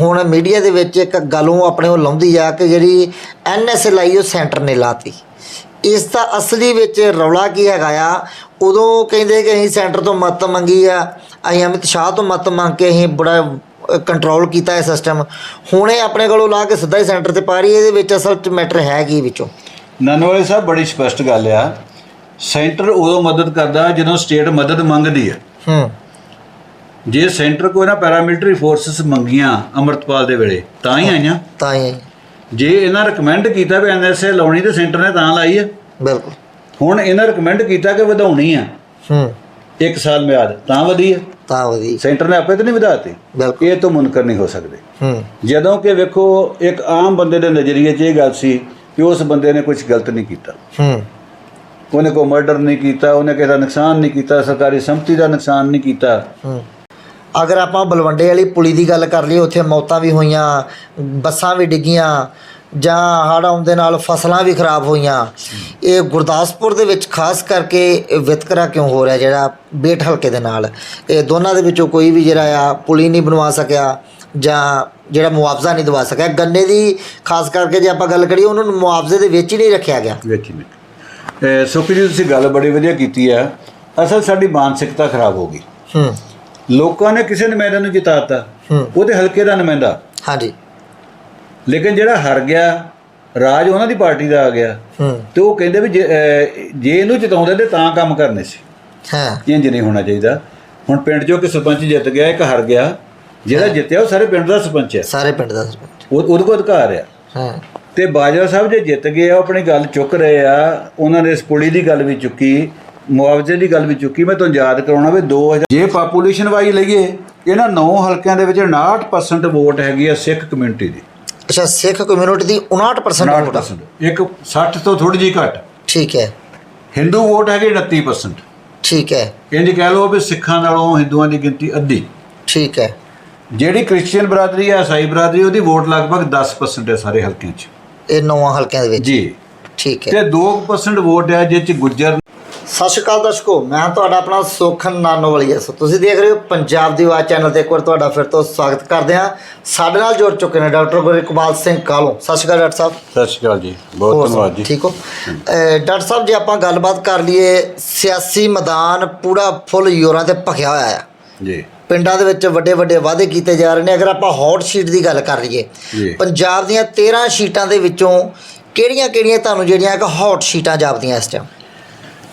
ਹੁਣ ਮੀਡੀਆ ਦੇ ਵਿੱਚ ਇੱਕ ਗੱਲ ਉਹ ਆਪਣੇ ਉਹ ਲਾਉਂਦੀ ਆ ਕਿ ਜਿਹੜੀ ਐਨਐਸਏ ਲਾਈ ਉਹ ਸੈਂਟਰ ਨੇ ਲਾਤੀ। ਇਸ ਦਾ ਅਸਲੀ ਵਿੱਚ ਰੌਲਾ ਕੀ ਹੈਗਾ ਆ? ਉਦੋਂ ਕਹਿੰਦੇ ਕਿ ਅਸੀਂ ਸੈਂਟਰ ਤੋਂ ਮਤ ਮੰਗੀ ਆ ਅਸੀਂ ਅਮਿਤ ਸ਼ਾਹ ਤੋਂ ਮਤ ਮੰਗ ਕੇ ਅਸੀਂ ਬੜਾ ਕੰਟਰੋਲ ਕੀਤਾ ਇਹ ਸਿਸਟਮ ਹੁਣ ਇਹ ਆਪਣੇ ਕੋਲੋਂ ਲਾ ਕੇ ਸਿੱਧਾ ਹੀ ਸੈਂਟਰ ਤੇ ਪਾ ਰਹੀ ਹੈ। ਇਹਦੇ ਵਿੱਚ ਅਸਲ ਚ ਮੈਟਰ ਹੈ ਕੀ ਵਿੱਚੋਂ? ਨਨਵਾਲੇ ਸਾਹਿਬ ਬੜੀ ਸਪਸ਼ਟ ਗੱਲ ਆ। ਸੈਂਟਰ ਉਦੋਂ ਮਦਦ ਕਰਦਾ ਜਦੋਂ ਸਟੇਟ ਮਦਦ ਮੰਗਦੀ ਹੈ ਹੂੰ। ਜੇ ਸੈਂਟਰ ਕੋਈ ਨਾ ਪੈਰਾਮਿਲਟਰੀ ਫੋਰਸਸ ਮੰਗੀਆਂ ਅਮਰਤਪਾਲ ਦੇ ਵੇਲੇ ਤਾਂ ਹੀ ਆਈਆਂ। ਤਾਂ ਹੀ ਜੇ ਇਹਨਾਂ ਰეკਮੈਂਡ ਕੀਤਾ ਵੀ ਐਨਐਸਏ ਲਾਉਣੀ ਤੇ ਸੈਂਟਰ ਨੇ ਤਾਂ ਲਾਈ ਆ। ਬਿਲਕੁਲ। ਹੁਣ ਇਹਨਾਂ ਰეკਮੈਂਡ ਕੀਤਾ ਕਿ ਵਧਾਉਣੀ ਆ। ਹੂੰ। ਇੱਕ ਸਾਲ ਮਿਆਦ ਤਾਂ ਵਧੀ ਆ। ਤਾਂ ਵਧੀ। ਸੈਂਟਰ ਨੇ ਆਪੇ ਤੇ ਨਹੀਂ ਵਧਾਤੀ। ਬਿਲਕੁਲ। ਇਹ ਤੋਂ ਮੁਨਕਰ ਨਹੀਂ ਹੋ ਸਕਦੇ। ਹੂੰ। ਜਦੋਂ ਕਿ ਵੇਖੋ ਇੱਕ ਆਮ ਬੰਦੇ ਦੇ ਨਜ਼ਰੀਏ 'ਚ ਇਹ ਗੱਲ ਸੀ ਕਿ ਉਸ ਬੰਦੇ ਨੇ ਕੁਝ ਗਲਤ ਨਹੀਂ ਕੀਤਾ। ਹੂੰ। ਉਹਨੇ ਕੋਈ ਮਰਡਰ ਨਹੀਂ ਕੀਤਾ ਉਹਨੇ ਕਿਸੇ ਦਾ ਨੁਕਸਾਨ ਨਹੀਂ ਕੀਤਾ ਸਰਕਾਰੀ ਸੰਪਤੀ ਦਾ ਨੁਕਸਾਨ ਨਹੀਂ ਕੀਤਾ। ਅਗਰ ਆਪਾਂ ਬਲਵੰਡੇ ਵਾਲੀ ਪੁਲੀ ਦੀ ਗੱਲ ਕਰ ਲਈਏ ਉੱਥੇ ਮੌਤਾਂ ਵੀ ਹੋਈਆਂ ਬੱਸਾਂ ਵੀ ਡਿੱਗੀਆਂ ਜਾਂ ਹੜ੍ਹ ਆਉਣ ਦੇ ਨਾਲ ਫਸਲਾਂ ਵੀ ਖਰਾਬ ਹੋਈਆਂ। ਇਹ ਗੁਰਦਾਸਪੁਰ ਦੇ ਵਿੱਚ ਖਾਸ ਕਰਕੇ ਵਿਤਕਰਾ ਕਿਉਂ ਹੋ ਰਿਹਾ ਜਿਹੜਾ ਬੇਟ ਹਲਕੇ ਦੇ ਨਾਲ? ਇਹ ਦੋਨਾਂ ਦੇ ਵਿੱਚੋਂ ਕੋਈ ਵੀ ਜਿਹੜਾ ਆ ਪੁਲੀ ਨਹੀਂ ਬਣਵਾ ਸਕਿਆ ਜਾਂ ਜਿਹੜਾ ਮੁਆਵਜ਼ਾ ਨਹੀਂ ਦਵਾ ਸਕਿਆ। ਗੰਨੇ ਦੀ ਖਾਸ ਕਰਕੇ ਜੇ ਆਪਾਂ ਗੱਲ ਕਰੀਏ ਉਹਨਾਂ ਨੂੰ ਮੁਆਵਜ਼ੇ ਦੇ ਵਿੱਚ ਹੀ ਨਹੀਂ ਰੱਖਿਆ ਗਿਆ। ਵਿੱਚ ਨਹੀਂ। ਸੁਖੀ ਜੀ ਤੁਸੀਂ ਗੱਲ ਬੜੀ ਵਧੀਆ ਕੀਤੀ ਹੈ ਅਸਲ ਸਾਡੀ ਮਾਨਸਿਕਤਾ ਖਰਾਬ ਹੋ ਗਈ। ਹੂੰ। ਲੋਕਾਂ ਨੇ ਕਿਸੇ ਨੁਮਾਇੰਦੇ ਨੂੰ ਜਿਤਾਤਾ। ਉਹਦੇ ਹਲਕੇ ਦਾ ਨੁਮਾਇੰਦਾ। ਹਾਂਜੀ। ਲੇਕਿਨ ਜਿਹੜਾ ਹਾਰ ਗਿਆ ਰਾਜ ਉਹਨਾਂ ਦੀ ਪਾਰਟੀ ਦਾ ਆ ਗਿਆ। ਤੇ ਉਹ ਕਹਿੰਦੇ ਵੀ ਜੇ ਇਹਨੂੰ ਜਿਤਾਉਂਦੇ ਤੇ ਤਾਂ ਕੰਮ ਕਰਨੇ ਸੀ। ਹਾਂ। ਇੰਜ ਨਹੀਂ ਹੋਣਾ ਚਾਹੀਦਾ। ਹੁਣ ਪਿੰਡ 'ਚੋਂ ਕਿ ਸਰਪੰਚ ਜਿੱਤ ਗਿਆ ਇੱਕ ਹਾਰ ਗਿਆ। ਜਿਹੜਾ ਜਿੱਤਿਆ ਉਹ ਸਾਰੇ ਪਿੰਡ ਦਾ ਸਰਪੰਚ ਹੈ। ਸਾਰੇ ਪਿੰਡ ਦਾ ਸਰਪੰਚ। ਉਹ ਉਹਦੇ ਕੋਲ ਅਧਿਕਾਰ ਆ। ਹਾਂ। ਤੇ ਬਾਜਵਾ ਸਾਹਿਬ ਜੇ ਜਿੱਤ ਗਏ ਆ ਆਪਣੀ ਗੱਲ ਚੁੱਕ ਰਹੇ ਆ। ਉਹਨਾਂ ਨੇ ਇਸ ਪੁਲੀ ਦੀ ਗੱਲ ਵੀ ਚੁੱਕੀ। ਮੁਆਵਜ਼ੇ ਦੀ ਗੱਲ ਵੀ ਚੁੱਕੀ ਮੈਂ ਤੁਹਾਨੂੰ ਯਾਦ ਕਰਾਉਣਾ ਵੀ 2000 ਜੇ ਪਾਪੂਲੇਸ਼ਨ ਵਾਈ ਲਈਏ ਇਹਨਾਂ 9 ਹਲਕਿਆਂ ਦੇ ਵਿੱਚ 59% ਵੋਟ ਹੈਗੀ ਆ ਸਿੱਖ ਕਮਿਊਨਿਟੀ ਦੀ। ਅੱਛਾ ਸਿੱਖ ਕਮਿਊਨਿਟੀ ਦੀ 59% ਵੋਟ ਆ? 59% ਇੱਕ 60 ਤੋਂ ਥੋੜੀ ਜਿਹੀ ਘੱਟ। ਠੀਕ ਹੈ। ਹਿੰਦੂ ਵੋਟ ਹੈਗੀ 29% ਠੀਕ ਹੈ। ਇੰਜ ਕਹਿ ਲਓ ਵੀ ਸਿੱਖਾਂ ਨਾਲੋਂ ਹਿੰਦੂਆਂ ਦੀ ਗਿਣਤੀ ਅੱਧੀ। ਠੀਕ ਹੈ। ਜਿਹੜੀ ਕ੍ਰਿਸਚੀਅਨ ਬਰਾਦਰੀ ਹੈ ਈਸਾਈ ਬਰਾਦਰੀ ਉਹਦੀ ਵੋਟ ਲਗਭਗ 10% ਹੈ ਸਾਰੇ ਹਲਕਿਆਂ 'ਚ। ਇਹ ਨੌਵਾਂ ਹਲਕਿਆਂ ਦੇ ਵਿੱਚ। ਜੀ। ਠੀਕ ਹੈ। ਤੇ 2% ਵੋਟ ਹੈ ਜਿਹ 'ਚ ਗੁੱਜਰ ਸਤਿ ਸ਼੍ਰੀ ਅਕਾਲ ਦਰਸ਼ਕੋ ਮੈਂ ਤੁਹਾਡਾ ਆਪਣਾ ਸੁਖਨ ਨਾਨੋਵਾਲੀਆ। ਸੋ ਤੁਸੀਂ ਦੇਖ ਰਹੇ ਹੋ ਪੰਜਾਬ ਦੀ ਆਵਾਜ਼ ਚੈਨਲ ਤੇ ਇੱਕ ਵਾਰ ਤੁਹਾਡਾ ਫਿਰ ਤੋਂ ਸਵਾਗਤ ਕਰਦੇ ਹਾਂ। ਸਾਡੇ ਨਾਲ ਜੁੜ ਚੁੱਕੇ ਨੇ ਡਾਕਟਰ ਗੁਰਿਕਪਾਲ ਸਿੰਘ ਕਾਲੋਂ। ਸਤਿ ਸ਼੍ਰੀ ਅਕਾਲ ਡਾਕਟਰ ਸਾਹਿਬ। ਸਤਿ ਸ਼੍ਰੀ ਅਕਾਲ ਜੀ ਬਹੁਤ ਧੰਨਵਾਦ ਜੀ। ਠੀਕ ਹੋ? ਡਾਕਟਰ ਸਾਹਿਬ ਜੇ ਆਪਾਂ ਗੱਲਬਾਤ ਕਰ ਲਈਏ ਸਿਆਸੀ ਮੈਦਾਨ ਪੂਰਾ ਫੁੱਲ ਯੋਰਾਂ ਤੇ ਭਖਿਆ ਹੋਇਆ ਆ ਜੀ। ਪਿੰਡਾਂ ਦੇ ਵਿੱਚ ਵੱਡੇ ਵੱਡੇ ਵਾਅਦੇ ਕੀਤੇ ਜਾ ਰਹੇ ਨੇ। ਅਗਰ ਆਪਾਂ ਹੌਟ ਸ਼ੀਟ ਦੀ ਗੱਲ ਕਰ ਲਈਏ। ਪੰਜਾਬ ਦੀਆਂ 13 ਸ਼ੀਟਾਂ ਦੇ ਵਿੱਚੋਂ ਕਿਹੜੀਆਂ-ਕਿਹੜੀਆਂ ਤੁਹਾਨੂੰ ਜਿਹੜੀਆਂ ਕਿ ਹੌਟ ਸ਼ੀਟਾਂ ਜਾਪਦੀਆਂ ਇਸ ਟਾਈਮ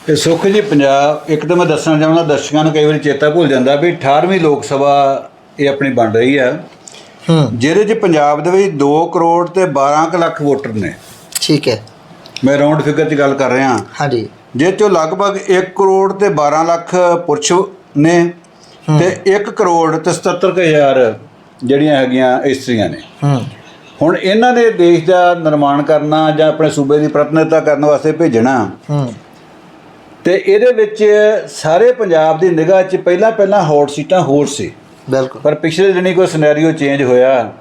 ਇਹ ਸੁੱਖ ਜੀ ਪੰਜਾਬ ਇੱਕ ਤਾਂ ਮੈਂ ਦੱਸਣਾ ਚਾਹੁੰਦਾ ਦਰਸ਼ਕਾਂ ਨੂੰ ਕਈ ਵਾਰੀ ਚੇਤਾ ਭੁੱਲ ਜਾਂਦਾ ਵੀ 18ਵੀਂ ਲੋਕ ਸਭਾ ਇਹ ਆਪਣੀ ਬਣ ਰਹੀ ਹੈ। ਹੂੰ। ਜਿਹਦੇ 'ਚ ਪੰਜਾਬ ਦੇ ਵਿੱਚ 2 ਕਰੋੜ ਤੇ 12 ਕੁ ਲੱਖ ਵੋਟਰ ਨੇ। ਠੀਕ ਹੈ। ਮੈਂ ਰਾਉਂਡ ਫਿਗਰ 'ਚ ਗੱਲ ਕਰ ਰਿਹਾ। ਹਾਂਜੀ। ਜਿਹ 'ਚੋਂ ਲਗਭਗ 1 ਕਰੋੜ ਤੇ 12 ਲੱਖ ਪੁਰਸ਼ ਨੇ ਤੇ 1 ਕਰੋੜ ਤੇ 77 ਕੁ ਹਜ਼ਾਰ ਜਿਹੜੀਆਂ ਹੈਗੀਆਂ ਇਸਤਰੀਆਂ ਨੇ। ਹੂੰ। ਹੁਣ ਇਹਨਾਂ ਨੇ ਦੇਸ਼ ਦਾ ਨਿਰਮਾਣ ਕਰਨਾ ਜਾਂ ਆਪਣੇ ਸੂਬੇ ਦੀ ਪ੍ਰਤੀਨਿਧਤਾ ਕਰਨ ਵਾਸਤੇ ਭੇਜਣਾ ਹੂੰ। ਤੇ ਇਹਦੇ ਵਿੱਚ ਸਾਰੇ ਪੰਜਾਬ ਦੀ ਨਿਗਾਹ 'ਚ ਪਹਿਲਾਂ ਪਹਿਲਾਂ ਹੌਟ ਸੀਟਾਂ ਹੋਰ ਸੀ। ਬਿਲਕੁਲ। ਪਰ ਪਿਛਲੇ ਦਿਨੀ ਕੋਈ ਸਿਨੈਰੀਓ ਚੇਂਜ ਹੋਇਆ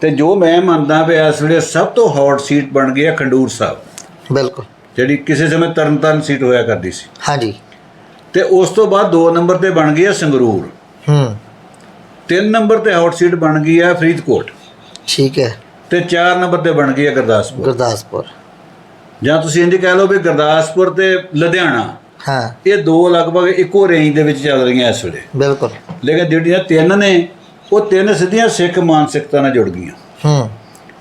ਤੇ ਜੋ ਮੈਂ ਮੰਨਦਾ ਵੀ ਇਸ ਵੇਲੇ ਸਭ ਤੋਂ ਹੌਟ ਸੀਟ ਬਣ ਗਈ ਹੈ ਖੰਡੂਰ ਸਾਹਿਬ। ਬਿਲਕੁਲ। ਜਿਹੜੀ ਕਿਸੇ ਸਮੇਂ ਤਰਨਤਾਰਨ ਸੀਟ ਹੋਇਆ ਕਰਦੀ ਸੀ। ਹਾਂਜੀ। ਤੇ ਉਸ ਤੋਂ ਬਾਅਦ 2 ਨੰਬਰ ਤੇ ਬਣ ਗਈ ਹੈ ਸੰਗਰੂਰ। ਹੂੰ। 3 ਨੰਬਰ ਤੇ ਹੌਟ ਸੀਟ ਬਣ ਗਈ ਹੈ ਫਰੀਦਕੋਟ। ਠੀਕ ਹੈ। ਤੇ 4 ਨੰਬਰ ਤੇ ਬਣ ਗਈ ਹੈ ਗੁਰਦਾਸਪੁਰ। ਗੁਰਦਾਸਪੁਰ। ਜਾਂ ਤੁਸੀਂ ਇੰਜ ਕਹਿ ਲਓ ਵੀ ਗੁਰਦਾਸਪੁਰ ਤੇ ਲੁਧਿਆਣਾ ਹਾਂ। ਇਹ ਦੋ ਲਗਭਗ ਇੱਕੋ ਰੇਂਜ ਦੇ ਵਿੱਚ ਚੱਲ ਰਹੀਆਂ ਇਸ ਵੇਲੇ। ਬਿਲਕੁਲ। ਲੇਕਿਨ ਜਿਹੜੀਆਂ ਤਿੰਨ ਨੇ ਉਹ ਤਿੰਨ ਸਿੱਧੀਆਂ ਸਿੱਖ ਮਾਨਸਿਕਤਾ ਨਾਲ ਜੁੜ ਗਈਆਂ। ਹੂੰ।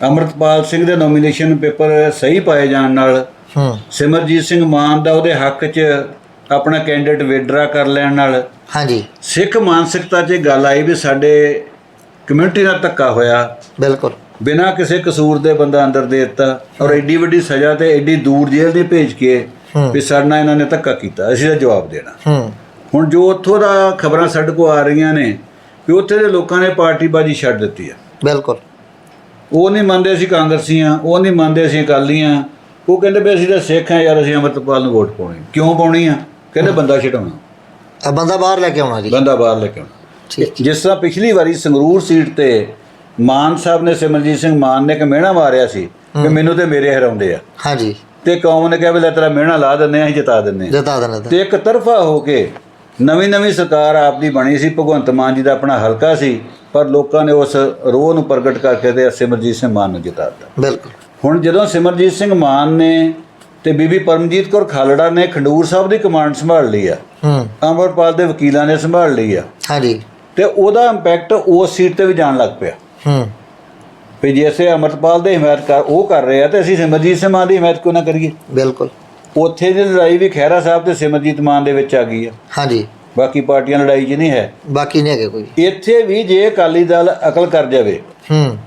ਅਮਰਤਪਾਲ ਸਿੰਘ ਦੇ ਨੋਮੀਨੇਸ਼ਨ ਪੇਪਰ ਸਹੀ ਪਾਏ ਜਾਣ ਨਾਲ ਹੂੰ। ਸਿਮਰਜੀਤ ਸਿੰਘ ਮਾਨ ਦਾ ਉਹਦੇ ਹੱਕ 'ਚ ਆਪਣਾ ਕੈਂਡੀਡੇਟ ਵਿਡਰਾ ਕਰ ਲੈਣ ਨਾਲ ਹਾਂਜੀ। ਸਿੱਖ ਮਾਨਸਿਕਤਾ 'ਚ ਗੱਲ ਆਈ ਵੀ ਸਾਡੇ ਕਮਿਊਨਿਟੀ ਨਾਲ ਧੱਕਾ ਹੋਇਆ। ਬਿਲਕੁਲ। ਬਿਨਾਂ ਕਿਸੇ ਕਸੂਰ ਦੇ ਬੰਦਾ ਅੰਦਰ ਦੇ ਦਿੱਤਾ ਔਰ ਐਡੀ ਵੱਡੀ ਸਜ਼ਾ ਤੇ ਐਡੀ ਦੂਰ ਜੇਲ੍ਹ ਦੇ ਭੇਜ ਕੇ ਹੂੰ। ਵੀ ਸਾਡੇ ਨਾਲ ਇਹਨਾਂ ਨੇ ਧੱਕਾ ਕੀਤਾ। ਅਸੀਂ ਦਾ ਜਵਾਬ ਦੇਣਾ। ਹੂੰ। ਹੁਣ ਜੋ ਉੱਥੋਂ ਦਾ ਖਬਰਾਂ ਸਾਡੇ ਕੋਲ ਆ ਰਹੀਆਂ ਨੇ ਵੀ ਉੱਥੇ ਦੇ ਲੋਕਾਂ ਨੇ ਪਾਰਟੀਬਾਜ਼ੀ ਛੱਡ ਦਿੱਤੀ ਆ। ਬਿਲਕੁਲ। ਉਹ ਨਹੀਂ ਮੰਨਦੇ ਅਸੀਂ ਕਾਂਗਰਸੀ ਆ ਉਹ ਨਹੀਂ ਮੰਨਦੇ ਅਸੀਂ ਅਕਾਲੀ ਆ ਉਹ ਕਹਿੰਦੇ ਵੀ ਅਸੀਂ ਤਾਂ ਸਿੱਖ ਆ ਯਾਰ ਅਸੀਂ ਅੰਮ੍ਰਿਤਪਾਲ ਨੂੰ ਵੋਟ ਪਾਉਣੀ। ਕਿਉਂ ਪਾਉਣੀ ਆ? ਕਹਿੰਦੇ ਬੰਦਾ ਛਡਾਉਣਾ। ਆ ਬੰਦਾ ਬਾਹਰ ਲੈ ਕੇ ਆਉਣਾ ਜੀ। ਬੰਦਾ ਬਾਹਰ ਲੈ ਕੇ ਆਉਣਾ। ਜਿਸ ਤਰ੍ਹਾਂ ਪਿਛਲੀ ਵਾਰੀ ਸੰਗਰੂਰ ਸੀਟ ਤੇ ਮਾਨ ਸਾਹਿਬ ਨੇ ਸਿਮਰਜੀਤ ਸਿੰਘ ਮਾਨ ਨੇ ਇੱਕ ਮਿਹਣਾ ਮਾਰਿਆ ਸੀ ਕਿ ਮੈਨੂੰ ਤੇ ਮੇਰੇ ਹਰਾਉਂਦੇ ਆ। ਹਾਂਜੀ। ਤੇ ਕੌਮ ਨੇ ਕਿਹਾ ਵੀ ਲੈ ਤੇਰਾ ਮਿਹਣਾ ਲਾ ਦਿੰਨੇ ਆ ਅਸੀਂ ਜਿਤਾ ਦਿੰਨੇ ਆ। ਜਤਾ ਤਾਂ। ਤੇ ਇੱਕ ਤਰਫਾ ਹੋ ਕੇ ਨਵੀਂ ਨਵੀਂ ਸਰਕਾਰ ਆਪਦੀ ਬਣੀ ਸੀ ਭਗਵੰਤ ਮਾਨ ਜੀ ਦਾ ਆਪਣਾ ਹਲਕਾ ਸੀ ਪਰ ਲੋਕਾਂ ਨੇ ਉਸ ਰੋਹ ਨੂੰ ਪ੍ਰਗਟ ਕਰਕੇ ਤੇ ਸਿਮਰਜੀਤ ਸਿੰਘ ਮਾਨ ਨੂੰ ਜਿਤਾ ਦਿੱਤਾ। ਬਿਲਕੁਲ। ਹੁਣ ਜਦੋਂ ਸਿਮਰਜੀਤ ਸਿੰਘ ਮਾਨ ਨੇ ਤੇ ਬੀਬੀ ਪਰਮਜੀਤ ਕੌਰ ਖਾਲੜਾ ਨੇ ਖੰਡੂਰ ਸਾਹਿਬ ਦੀ ਕਮਾਂਡ ਸੰਭਾਲ ਲਈ ਆ ਹੂੰ। ਅਮਰਪਾਲ ਦੇ ਵਕੀਲਾਂ ਨੇ ਸੰਭਾਲ ਲਈ ਆ ਹਾਂਜੀ। ਤੇ ਉਹਦਾ ਇੰਪੈਕਟ ਉਸ ਸੀਟ ਤੇ ਵੀ ਜਾਣ ਲੱਗ ਪਿਆ। ਹੂੰ। ਵੀ ਜੇ ਅਸੀਂ ਅਮਰਪਾਲ ਦੀ ਹਮਾਇਤ ਕਰ ਉਹ ਕਰ ਰਹੇ ਆ ਤੇ ਅਸੀਂ ਸਿਮਰਜੀਤ ਸਿੰਘ ਮਾਨ ਦੀ ਹਮਾਇਤ ਕਿਉਂ ਨਾ ਕਰੀਏ? ਬਿਲਕੁਲ। ਉੱਥੇ ਦੀ ਲੜਾਈ ਵੀ ਖਹਿਰਾ ਸਾਹਿਬ ਤੇ ਸਿਮਰਜੀਤ ਮਾਨ ਦੇ ਵਿੱਚ ਆ ਗਈ ਆ। ਹਾਂਜੀ। ਬਾਕੀ ਪਾਰਟੀਆਂ ਲੜਾਈ 'ਚ ਨਹੀਂ ਹੈ। ਬਾਕੀ ਨਹੀਂ ਹੈਗੇ ਕੋਈ। ਇੱਥੇ ਵੀ ਜੇ ਅਕਾਲੀ ਦਲ ਅਕਲ ਕਰ ਜਾਵੇ ਹੂੰ।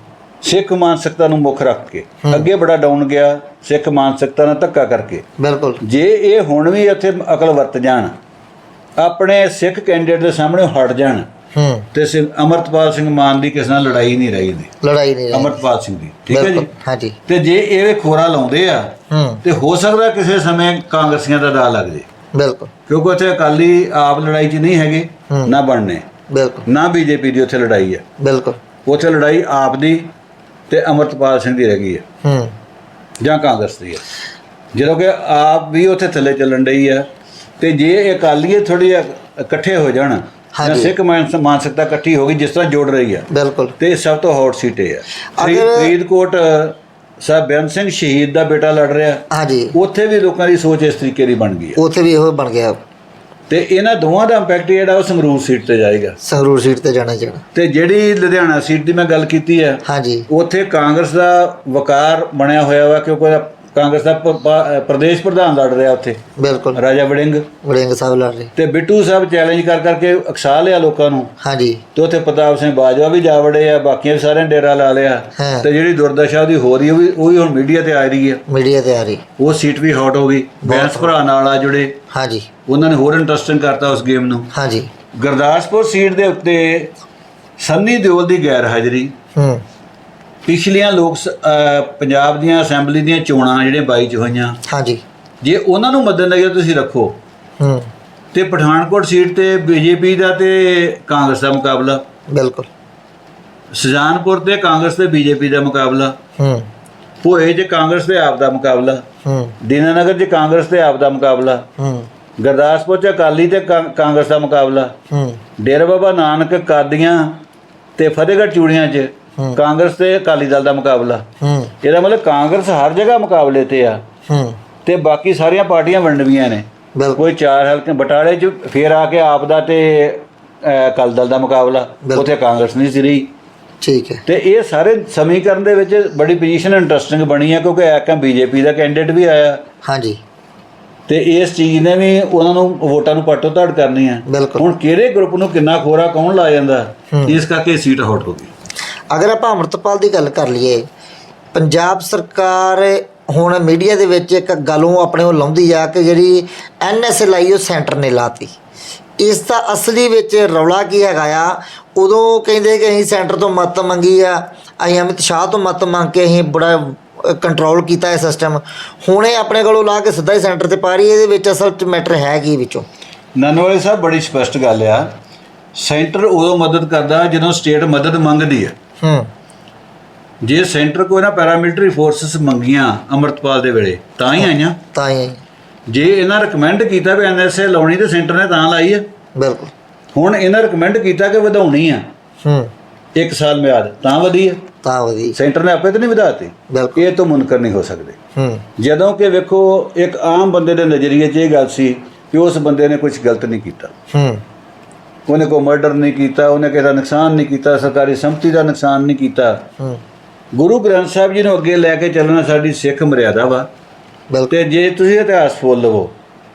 ਸਿੱਖ ਮਾਨਸਿਕਤਾ ਨੂੰ ਮੁੱਖ ਰੱਖ ਕੇ ਅੱਗੇ ਬੜਾ ਡਾਊਨ ਗਿਆ ਸਿੱਖ ਮਾਨਸਿਕਤਾ ਨਾਲ ਧੱਕਾ ਕਰਕੇ। ਬਿਲਕੁਲ। ਜੇ ਇਹ ਹੁਣ ਵੀ ਇੱਥੇ ਅਕਲ ਵਰਤ ਜਾਣ ਆਪਣੇ ਸਿੱਖ ਕੈਂਡੀਡੇਟ ਦੇ ਸਾਹਮਣੇ ਹਟ ਜਾਣ ਹੂੰ। ਤੇ ਸਿ- ਅਮਰਤਪਾਲ ਸਿੰਘ ਮਾਨ ਦੀ ਕਿਸੇ ਨਾਲ ਲੜਾਈ ਨਹੀਂ ਰਹੀ ਦੀ ਲੜਾਈ ਨਹੀਂ ਰਹੀ। ਅਮਰਤਪਾਲ ਸਿੰਘ ਦੀ ਠੀਕ ਹੈ ਜੀ? ਹਾਂਜੀ। ਤੇ ਜੇ ਇਹ ਖੋਰਾ ਲਾਉਂਦੇ ਆ ਹੂੰ। ਤੇ ਹੋ ਸਕਦਾ ਕਿਸੇ ਸਮੇਂ ਕਾਂਗਰਸੀਆਂ ਦਾ ਦਾ ਲੱਗ ਜੇ। ਬਿਲਕੁਲ। ਕਿਉਂਕਿ ਉੱਥੇ ਅਕਾਲੀ ਆਪ ਲੜਾਈ 'ਚ ਨਹੀਂ ਹੈਗੇ। ਨਾ ਬਣਨੇ ਬਿਲਕੁਲ। ਨਾ ਬੀਜੇਪੀ ਦੀ ਉੱਥੇ ਲੜਾਈ ਹੈ ਬਿਲਕੁਲ। ਉੱਥੇ ਲੜਾਈ ਆਪ ਦੀ ਤੇ ਅਮਰਤਪਾਲ ਸਿੰਘ ਦੀ ਰਹਿ ਗਈ ਹੈ ਹੂੰ। ਜਾਂ ਕਾਂਗਰਸ ਦੀ ਹੈ ਜਦੋਂ ਕਿ ਆਪ ਵੀ ਉੱਥੇ ਥੱਲੇ ਚੱਲਣ ਡਈ ਆ ਤੇ ਜੇ ਇਹ ਅਕਾਲੀਏ ਥੋੜੀ ਇਕੱਠੇ ਹੋ ਜਾਣ ਜਾਂ। ਸਿੱਖ ਮਾਨਸ- ਮਾਨਸਿਕਤਾ ਇਕੱਠੀ ਹੋ ਗਈ ਜਿਸ ਤਰ੍ਹਾਂ ਜੋੜ ਰਹੀ ਆ। ਬਿਲਕੁਲ। ਤੇ ਇਹ ਸਭ ਤੋਂ ਹੌਟ ਸੀਟ ਇਹ ਆ। ਫਰੀ- ਅਗਰ- ਫਰੀਦਕੋਟ ਸਾਹਿਬ ਬੇਅੰਤ ਸਿੰਘ ਸ਼ਹੀਦ ਦਾ ਬੇਟਾ ਲੜ ਰਿਹਾ। ਹਾਂਜੀ। ਉੱਥੇ ਵੀ ਲੋਕਾਂ ਦੀ ਸੋਚ ਇਸ ਤਰੀਕੇ ਦੀ ਬਣ ਗਈ ਹੈ ਉੱਥੇ ਵੀ ਇਹੋ ਬਣ ਗਿਆ। ਤੇ ਇਹਨਾਂ ਦੋਵਾਂ ਦਾ ਇੰਪੈਕਟ ਜਿਹੜਾ ਉਹ ਸੰਗਰੂਰ ਸੀਟ ਤੇ ਜਾਏਗਾ। ਸੰਗਰੂਰ ਸੀਟ ਤੇ ਜਾਣਾ ਚਾਹਣਾ ਤੇ ਜਿਹੜੀ ਲੁਧਿਆਣਾ ਸੀਟ ਦੀ ਮੈਂ ਗੱਲ ਕੀਤੀ ਹੈ ਹਾਂਜੀ। ਉੱਥੇ ਕਾਂਗਰਸ ਦਾ ਵਕਾਰ ਬਣਿਆ ਹੋਇਆ ਵਾ ਕਿਉਂਕਿ ਉਹਦਾ ਕਾਂਗਰਸ ਦਾ ਪ- ਪ- ਪ੍ਰਦੇਸ਼ ਪ੍ਰਧਾਨ ਲੜ ਰਿਹਾ ਉੱਥੇ। ਬਿਲਕੁਲ। ਰਾਜਾ ਵੜਿੰਗ। ਵੜਿੰਗ ਸਾਹਿਬ ਲੜ ਰਹੇ। ਤੇ ਬਿੱਟੂ ਸਾਹਿਬ ਚੈਲੰਜ ਕਰ ਕਰਕੇ ਅਕਸਾ ਲਿਆ ਲੋਕਾਂ ਨੂੰ। ਹਾਂਜੀ। ਤੇ ਉੱਥੇ ਪ੍ਰਤਾਪ ਸਿੰਘ ਬਾਜਵਾ ਵੀ ਜਾ ਵੜੇ ਆ ਬਾਕੀਆਂ ਵੀ ਸਾਰਿਆਂ ਨੇ ਡੇਰਾ ਲਾ ਲਿਆ। ਹਾਂ। ਤੇ ਜਿਹੜੀ ਦੁਰਦਸ਼ਾ ਉਹਦੀ ਹੋ ਰਹੀ ਉਹ ਵੀ ਉਹ ਵੀ ਹੁਣ ਮੀਡੀਆ ਤੇ ਆ ਰਹੀ ਹੈ ਮੀਡੀਆ ਤੇ ਆ ਰਹੀ। ਉਹ ਸੀਟ ਵੀ ਹੌਟ ਹੋ ਗਈ। ਬੈਂਸ ਭਰਾ ਨਾਲ ਆ ਜੁੜੇ। ਹਾਂਜੀ। ਉਹਨਾਂ ਨੇ ਹੋਰ ਇੰਟਰਸਟਿੰਗ ਕਰਤਾ ਉਸ ਗੇਮ ਨੂੰ। ਹਾਂਜੀ। ਗੁਰਦਾਸਪੁਰ ਸੀਟ ਦੇ ਉੱਤੇ ਸੰਨੀ ਦਿਓਲ ਦੀ ਗੈਰ ਹਾਜ਼ਰੀ। ਹੂੰ। ਪਿਛਲੀਆਂ ਲੋਕ ਸ- ਅਹ ਪੰਜਾਬ ਦੀਆਂ ਅਸੈਂਬਲੀ ਦੀਆਂ ਚੋਣਾਂ ਜਿਹੜੀਆਂ 22 ਚ ਹੋਈਆਂ ਹਾਂਜੀ। ਜੇ ਉਹਨਾਂ ਨੂੰ ਮੱਦੇਨਜ਼ਰ ਤੁਸੀਂ ਰੱਖੋ ਹੂੰ। ਤੇ ਪਠਾਨਕੋਟ ਸੀਟ ਤੇ ਬੀਜੇਪੀ ਦਾ ਤੇ ਕਾਂਗਰਸ ਦਾ ਮੁਕਾਬਲਾ ਬਿਲਕੁਲ। ਸੁਜਾਨਪੁਰ ਤੇ ਕਾਂਗਰਸ ਤੇ ਬੀਜੇਪੀ ਦਾ ਮੁਕਾਬਲਾ ਹੂੰ। ਭੋਏ 'ਚ ਕਾਂਗਰਸ ਤੇ ਆਪ ਦਾ ਮੁਕਾਬਲਾ ਹੂੰ। ਦੀਨਾਨਗਰ 'ਚ ਕਾਂਗਰਸ ਤੇ ਆਪ ਦਾ ਮੁਕਾਬਲਾ ਹੂੰ। ਗੁਰਦਾਸਪੁਰ 'ਚ ਅਕਾਲੀ ਤੇ ਕਾਂ- ਕਾਂਗਰਸ ਦਾ ਮੁਕਾਬਲਾ ਹੂੰ। ਡੇਰਾ ਬਾਬਾ ਨਾਨਕ ਕਾਦੀਆਂ ਤੇ ਫਤਿਹਗੜ੍ਹ ਚੂੜੀਆਂ 'ਚ ਕਾਂਗਰਸ ਤੇ ਅਕਾਲੀ ਦਲ ਦਾ ਮੁਕਾਬਲਾ। ਇਹਦਾ ਮਤਲਬ ਕਾਂਗਰਸ ਹਰ ਜਗ੍ਹਾ ਮੁਕਾਬਲੇ ਤੇ ਆ। ਹੂੰ। ਤੇ ਬਾਕੀ ਸਾਰੀਆਂ ਪਾਰਟੀਆਂ ਵੰਡਵੀਆਂ ਨੇ। ਕੋਈ ਚਾਰ ਹਲਕੇ ਬਟਾਲੇ 'ਚ ਫੇਰ ਆ ਕੇ ਆਪ ਦਾ ਤੇ ਅਕਾਲੀ ਦਲ ਦਾ ਮੁਕਾਬਲਾ। ਉੱਥੇ ਕਾਂਗਰਸ ਨਹੀਂ ਸੀ ਰਹੀ। ਠੀਕ ਹੈ। ਤੇ ਇਹ ਸਾਰੇ ਸਮੀਕਰਨ ਦੇ ਵਿੱਚ ਬੜੀ ਪੋਜੀਸ਼ਨ ਇੰਟਰਸਟਿੰਗ ਬਣੀ ਹੈ ਕਿਉਂਕਿ ਐਕਾਂ ਬੀਜੇਪੀ ਦਾ ਕੈਂਡੀਡੇਟ ਵੀ ਆਇਆ। ਹਾਂਜੀ। ਤੇ ਇਸ ਚੀਜ਼ ਨੇ ਵੀ ਉਹਨਾਂ ਨੂੰ ਵੋਟਾਂ ਨੂੰ ਪਾਟੋ ਧੜ ਕਰਨੀ ਹੈ ਹੁਣ ਕਿਹੜੇ ਗਰੁੱਪ ਨੂੰ ਕਿੰਨਾ ਖੋਰਾ ਕੌਣ ਲਾ ਜਾਂਦਾ? ਇਸ ਕਰਕੇ ਸੀਟ ਹੌਟ ਹੋ ਗਈ। ਅਗਰ ਆਪਾਂ ਅੰਮ੍ਰਿਤਪਾਲ ਦੀ ਗੱਲ ਕਰ ਲਈਏ, ਪੰਜਾਬ ਸਰਕਾਰ ਹੁਣ ਮੀਡੀਆ ਦੇ ਵਿੱਚ ਇੱਕ ਗੱਲੋਂ ਆਪਣੇ ਉਹ ਲਾਉਂਦੀ ਆ ਕਿ ਜਿਹੜੀ ਐਨਐਸਏ ਲਾਈ ਉਹ ਸੈਂਟਰ ਨੇ ਲਾਤੀ। ਇਸ ਦਾ ਅਸਲੀ ਵਿੱਚ ਰੌਲਾ ਕੀ ਹੈਗਾ ਆ? ਉਦੋਂ ਕਹਿੰਦੇ ਕਿ ਅਸੀਂ ਸੈਂਟਰ ਤੋਂ ਮਤ ਮੰਗੀ ਆ, ਅਸੀਂ ਅਮਿਤ ਸ਼ਾਹ ਤੋਂ ਮਤ ਮੰਗ ਕੇ ਅਸੀਂ ਬੜਾ ਕੰਟਰੋਲ ਕੀਤਾ ਹੈ ਸਿਸਟਮ ਹੁਣ ਇਹ ਆਪਣੇ ਕੋਲੋਂ ਲਾ ਕੇ ਸਿੱਧਾ ਹੀ ਸੈਂਟਰ ਤੇ ਪਾ ਰਹੀ ਇਹਦੇ ਵਿੱਚ ਅਸਲ ਚ ਮੈਟਰ ਹੈ ਕੀ ਵਿੱਚੋਂ? ਨਨਵਾਲੇ ਸਾਹਿਬ, ਬੜੀ ਸਪਸ਼ਟ ਗੱਲ ਆ। ਸੈਂਟਰ ਉਦੋਂ ਮਦਦ ਕਰਦਾ ਜਦੋਂ ਸਟੇਟ ਮਦਦ ਮੰਗਦੀ ਹੈ ਹੂੰ। ਜੇ ਸੈਂਟਰ ਕੋਈ ਨਾ ਪੈਰਾਮਿਲਟਰੀ ਫੋਰਸਸ ਮੰਗੀਆਂ ਅਮਰਤਪਾਲ ਦੇ ਵੇਲੇ ਤਾਂ ਹੀ ਆਈਆਂ। ਤਾਂ ਹੀ ਜੇ ਇਹਨਾਂ ਰეკਮੈਂਡ ਕੀਤਾ ਵੀ ਐਨਐਸਏ ਲਾਉਣੀ ਤੇ ਸੈਂਟਰ ਨੇ ਤਾਂ ਲਾਈ ਆ। ਬਿਲਕੁਲ। ਹੁਣ ਇਹਨਾਂ ਰეკਮੈਂਡ ਕੀਤਾ ਕਿ ਵਧਾਉਣੀ ਆ। ਹੂੰ। ਇੱਕ ਸਾਲ ਮਿਆਦ ਤਾਂ ਵਧੀ ਆ। ਤਾਂ ਵਧੀ। ਸੈਂਟਰ ਨੇ ਆਪੇ ਤੇ ਨਹੀਂ ਵਧਾਤੀ ਬਿਲਕੁਲ। ਇਹ ਤੋਂ ਮੁਨਕਰ ਨਹੀਂ ਹੋ ਸਕਦੇ। ਹੂੰ। ਜਦੋਂ ਕਿ ਵੇਖੋ ਇੱਕ ਆਮ ਬੰਦੇ ਦੇ ਨਜ਼ਰੀਏ 'ਚ ਇਹ ਗੱਲ ਸੀ ਕਿ ਉਸ ਬੰਦੇ ਨੇ ਕੁਝ ਗਲਤ ਨਹੀਂ ਕੀਤਾ। ਹੂੰ। ਉਹਨੇ ਕੋਈ ਮਰਡਰ ਨਹੀਂ ਕੀਤਾ ਉਹਨੇ ਕਿਸੇ ਦਾ ਨੁਕਸਾਨ ਨਹੀਂ ਕੀਤਾ ਸਰਕਾਰੀ ਸੰਪਤੀ ਦਾ ਨੁਕਸਾਨ ਨਹੀਂ ਕੀਤਾ। ਗੁਰੂ ਗ੍ਰੰਥ ਸਾਹਿਬ ਜੀ ਨੂੰ ਅੱਗੇ ਲੈ ਕੇ ਚੱਲਣਾ ਸਾਡੀ ਸਿੱਖ ਮਰਿਆਦਾ ਵਾ। ਤੇ ਜੇ ਤੁਸੀਂ ਇਤਿਹਾਸ ਫੋਲ ਲਵੋ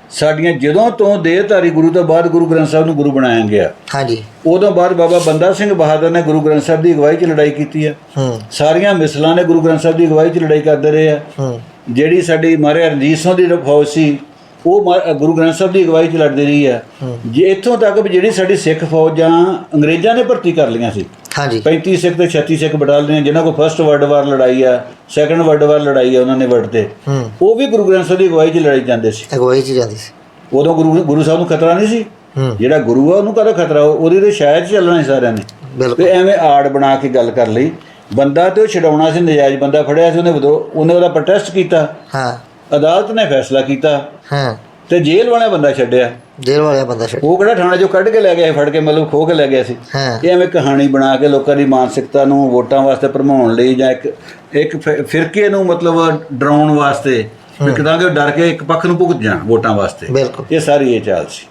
ਸਾਡੀਆਂ ਜਦੋਂ ਤੋਂ ਦੇਹਧਾਰੀ ਗੁਰੂ ਤੋਂ ਬਾਅਦ ਗੁਰੂ ਗ੍ਰੰਥ ਸਾਹਿਬ ਨੂੰ ਗੁਰੂ ਬਣਾਇਆ ਗਿਆ ਹਾਂਜੀ। ਉਦੋਂ ਬਾਅਦ ਬਾਬਾ ਬੰਦਾ ਸਿੰਘ ਬਹਾਦਰ ਨੇ ਗੁਰੂ ਗ੍ਰੰਥ ਸਾਹਿਬ ਦੀ ਅਗਵਾਈ 'ਚ ਲੜਾਈ ਕੀਤੀ ਹੂੰ। ਸਾਰੀਆਂ ਮਿਸਲਾਂ ਨੇ ਗੁਰੂ ਗ੍ਰੰਥ ਸਾਹਿਬ ਦੀ ਅਗਵਾਈ 'ਚ ਲੜਾਈ ਕਰਦੇ ਰਹੇ ਆ। ਹੂੰ। ਜਿਹੜੀ ਸਾਡੀ ਮਹਾਰਾਜ ਰਣਜੀਤ ਸਿੰਘ ਦੀ ਫੌਜ ਸੀ ਉਹ ਗੁਰੂ ਗ੍ਰੰਥ ਸਾਹਿਬ ਦੀ ਅਗਵਾਈ 'ਚ ਲੜਦੀ ਰਹੀ ਆ ਜੇ ਇੱਥੋਂ ਤੱਕ ਵੀ ਜਿਹੜੀ ਸਾਡੀ ਸਿੱਖ ਫੌਜਾਂ ਅੰਗਰੇਜ਼ਾਂ ਨੇ ਭਰਤੀ ਕਰ ਲਈਆਂ ਸੀ ਹਾਂਜੀ। 35 ਸਿੱਖ ਤੇ 36 ਸਿੱਖ ਬਟਾਲੀਅਨ ਜਿਨ੍ਹਾਂ ਕੋ ਫਰਸਟ ਵਰਲਡ ਵਾਰ ਲੜਾਈ ਆ ਸੈਕੰਡ ਵਰਲਡ ਵਾਰ ਲੜਾਈ ਆ ਉਹਨਾਂ ਨੇ ਵਰਡ ਤੇ। ਹੂੰ। ਉਹ ਵੀ ਗੁਰੂ ਗ੍ਰੰਥ ਸਾਹਿਬ ਦੀ ਅਗਵਾਈ 'ਚ ਲੜਾਈ ਜਾਂਦੇ ਸੀ। ਅਗਵਾਈ ਚ ਜਾਂਦੀ ਸੀ। ਉਦੋਂ ਗੁਰੂ ਗੁਰੂ ਸਾਹਿਬ ਨੂੰ ਖਤਰਾ ਨਹੀਂ ਸੀ। ਹੂੰ। ਜਿਹੜਾ ਗੁਰੂ ਆ ਉਹਨੂੰ ਕਦੋਂ ਖਤਰਾ? ਉਹਦੀ ਤੇ ਸ਼ਾਇਦ ਚੱਲਣਾ ਸੀ ਸਾਰਿਆਂ ਨੇ। ਬਿਲਕੁਲ। ਤੇ ਐਵੇਂ ਆੜ ਬਣਾ ਕੇ ਗੱਲ ਕਰ ਲਈ। ਬੰਦਾ ਤੇ ਉਹ ਛਡਾਉਣਾ ਸੀ ਨਜਾਇਜ਼ ਬੰਦਾ ਫੜਿਆ ਸੀ ਉਹਨੇ ਵਿਦਰੋ- ਉਹਨੇ ਉਹਦਾ ਪ੍ਰੋਟੈਸਟ ਕੀਤਾ। ਹਾਂ। ਅਦਾਲਤ ਨੇ ਫੈਸਲਾ ਕੀਤਾ। ਹਾਂ। ਤੇ ਜੇਲ੍ਹ ਵਾਲਿਆਂ ਬੰਦਾ ਛੱਡਿਆ। ਜੇਲ੍ਹ ਵਾਲਿਆ ਬੰਦਾ ਛੱਡ ਉਹ ਕਿਹੜਾ ਥਾਣੇ ਚੋਂ ਕੱਢ ਕੇ ਲੈ ਗਿਆ ਫੜ ਕੇ ਮਤਲਬ ਖੋ ਕੇ ਲੈ ਗਿਆ ਸੀ। ਇਹ ਐਵੇਂ ਕਹਾਣੀ ਬਣਾ ਕੇ ਲੋਕਾਂ ਦੀ ਮਾਨਸਿਕਤਾ ਨੂੰ ਵੋਟਾਂ ਵਾਸਤੇ ਭਰਮਾਉਣ ਲਈ ਜਾਂ ਇੱਕ ਇੱਕ ਫਿਰਕੇ ਨੂੰ ਮਤਲਬ ਡਰਾਉਣ ਵਾਸਤੇ ਕਿਦਾਂ ਕਿ ਡਰ ਕੇ ਇੱਕ ਪੱਖ ਨੂੰ ਭੁਗਤ ਜਾਣ ਵੋਟਾਂ ਵਾਸਤੇ। ਬਿਲਕੁਲ। ਇਹ ਸਾਰੀ ਇਹ ਚਾਲ ਸੀ।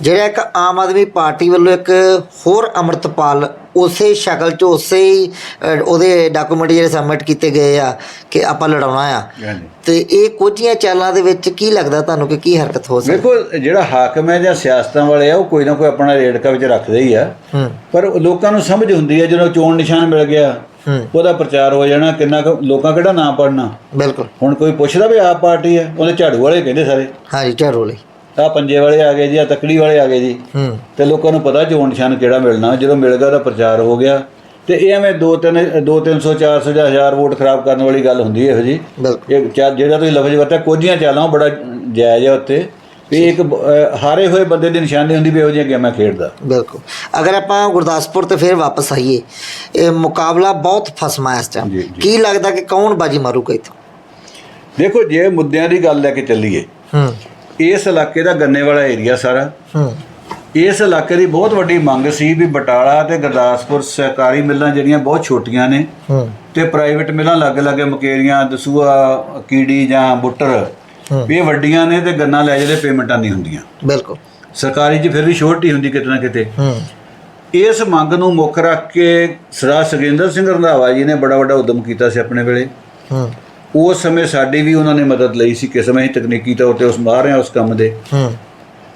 ਜਿਹੜਾ ਇੱਕ ਆਮ ਆਦਮੀ ਪਾਰਟੀ ਵੱਲੋਂ ਇੱਕ ਹੋਰ ਅਮਰਤਪਾਲ ਉਸੇ ਸ਼ਕਲ 'ਚ ਉਸੇ ਉਹਦੇ ਡਾਕੂਮੈਂਟ ਜਿਹੜੇ ਸਬਮਿਟ ਕੀਤੇ ਗਏ ਆ ਕਿ ਆਪਾਂ ਲੜਾਉਣਾ ਆ। ਤੇ ਇਹ ਕੁਝੀਆਂ ਚਾਲਾਂ ਦੇ ਵਿੱਚ ਕੀ ਲੱਗਦਾ ਤੁਹਾਨੂੰ ਕਿ ਕੀ ਹਰਕਤ ਹੋ ਸਕਦੀ? ਵੇਖੋ ਜਿਹੜਾ ਹਾਕਮ ਹੈ ਜਾਂ ਸਿਆਸਤਾਂ ਵਾਲੇ ਆ ਉਹ ਕੋਈ ਨਾ ਕੋਈ ਆਪਣਾ ਰੇੜਕਾ ਵਿੱਚ ਰੱਖਦੇ ਹੀ ਆ। ਪਰ ਲੋਕਾਂ ਨੂੰ ਸਮਝ ਹੁੰਦੀ ਹੈ ਜਦੋਂ ਚੋਣ ਨਿਸ਼ਾਨ ਮਿਲ ਗਿਆ ਉਹਦਾ ਪ੍ਰਚਾਰ ਹੋ ਜਾਣਾ ਕਿੰਨਾ ਲੋਕਾਂ ਕਿਹੜਾ ਨਾਂ ਪੜਨਾ ਬਿਲਕੁਲ। ਹੁਣ ਕੋਈ ਪੁੱਛਦਾ ਵੀ ਆਪ ਪਾਰਟੀ ਹੈ ਉਹਦੇ ਝਾੜੂ ਵਾਲੇ ਕਹਿੰਦੇ ਸਾਰੇ। ਹਾਂਜੀ ਝਾੜੂ ਲਈ ਆ ਪੰਜੇ ਵਾਲੇ ਆ ਗਏ ਜੀ ਆ ਤਕੜੀ ਵਾਲੇ ਆ ਗਏ ਜੀ। ਹੂੰ। ਤੇ ਲੋਕਾਂ ਨੂੰ ਪਤਾ ਚੋਣ ਨਿਸ਼ਾਨ ਕਿਹੜਾ ਮਿਲਣਾ। ਜਦੋਂ ਮਿਲ ਗਿਆ ਉਹਦਾ ਪ੍ਰਚਾਰ ਹੋ ਗਿਆ। ਤੇ ਇਹ ਐਵੇਂ 2 3 2 300 400 ਜਾਂ 1000 ਵੋਟ ਖਰਾਬ ਕਰਨ ਵਾਲੀ ਗੱਲ ਹੁੰਦੀ ਹੈ ਇਹੋ ਜੀ ਇਹ ਜਿਹੜਾ ਤੁਸੀਂ ਲਫ਼ਜ਼ ਵਰਤਿਆ ਕੋਝੀਆਂ ਚਾਲਾਂ ਬੜਾ ਜਾਇਜ਼ ਹੈ ਉੱਤੇ ਵੀ ਇੱਕ ਹਾਰੇ ਹੋਏ ਬੰਦੇ ਦੀ ਨਿਸ਼ਾਨੀ ਹੁੰਦੀ ਵੀ ਇਹੋ ਜਿਹੀਆਂ ਗੇਮਾਂ ਖੇਡਦਾ। ਬਿਲਕੁਲ। ਅਗਰ ਆਪਾਂ ਗੁਰਦਾਸਪੁਰ ਤੇ ਫਿਰ ਵਾਪਸ ਆਈਏ ਇਹ ਮੁਕਾਬਲਾ ਬਹੁਤ ਫਸਮਾ ਇਸ ਟਾਈਮ। ਕੀ ਲੱਗਦਾ ਕਿ ਕੌਣ ਬਾਜੀ ਮਾਰੂਗਾ ਇੱਥੋਂ? ਦੇਖੋ ਜੇ ਮੁੱਦਿਆਂ ਦੀ ਗੱਲ ਲੈ ਕੇ ਚੱਲੀਏ ਹੂੰ। ਇਸ ਇਲਾਕੇ ਦਾ ਗੰਨੇ ਵਾਲਾ ਏਰੀਆ ਸਾਰਾ। ਹੂੰ। ਇਸ ਇਲਾਕੇ ਦੀ ਬਹੁਤ ਵੱਡੀ ਮੰਗ ਸੀ ਵੀ ਬਟਾਲਾ ਤੇ ਗੁਰਦਾਸਪੁਰ ਸਹਿਕਾਰੀ ਮਿੱਲਾਂ ਜਿਹੜੀਆਂ ਬਹੁਤ ਛੋਟੀਆਂ ਨੇ ਹੂੰ। ਤੇ ਪ੍ਰਾਈਵੇਟ ਮਿੱਲਾਂ ਲਾਗੇ ਲਾਗੇ ਮਕੇਰੀਆਂ ਦਸੂਆ ਕੀੜੀ ਜਾਂ ਬੁੱਟਰ ਇਹ ਵੱਡੀਆਂ ਨੇ ਤੇ ਗੰਨਾ ਲੈ ਜਿਹੜੇ ਪੇਮੈਂਟਾਂ ਨਹੀਂ ਹੁੰਦੀਆਂ। ਬਿਲਕੁਲ। ਸਰਕਾਰੀ 'ਚ ਫਿਰ ਵੀ ਛੋਟੀ ਹੁੰਦੀ ਕਿਤੇ ਨਾ ਕਿਤੇ। ਹੂੰ। ਇਸ ਮੰਗ ਨੂੰ ਮੁੱਖ ਰੱਖ ਕੇ ਸਰਦਾਰ ਸੁਖਿੰਦਰ ਸਿੰਘ ਰੰਧਾਵਾ ਜੀ ਨੇ ਬੜਾ ਵੱਡਾ ਉਦਮ ਕੀਤਾ ਸੀ ਆਪਣੇ ਵੇਲੇ। ਹੂੰ। ਉਸ ਸਮੇਂ ਸਾਡੀ ਵੀ ਉਹਨਾਂ ਨੇ ਮਦਦ ਲਈ ਸੀ ਕਿਸ ਸਮੇਂ ਤਕਨੀਕੀ ਤੌਰ ਤੇ ਉਸ ਮਾਰ ਰਹੇ ਉਸ ਕੰਮ ਦੇ। ਹੂੰ।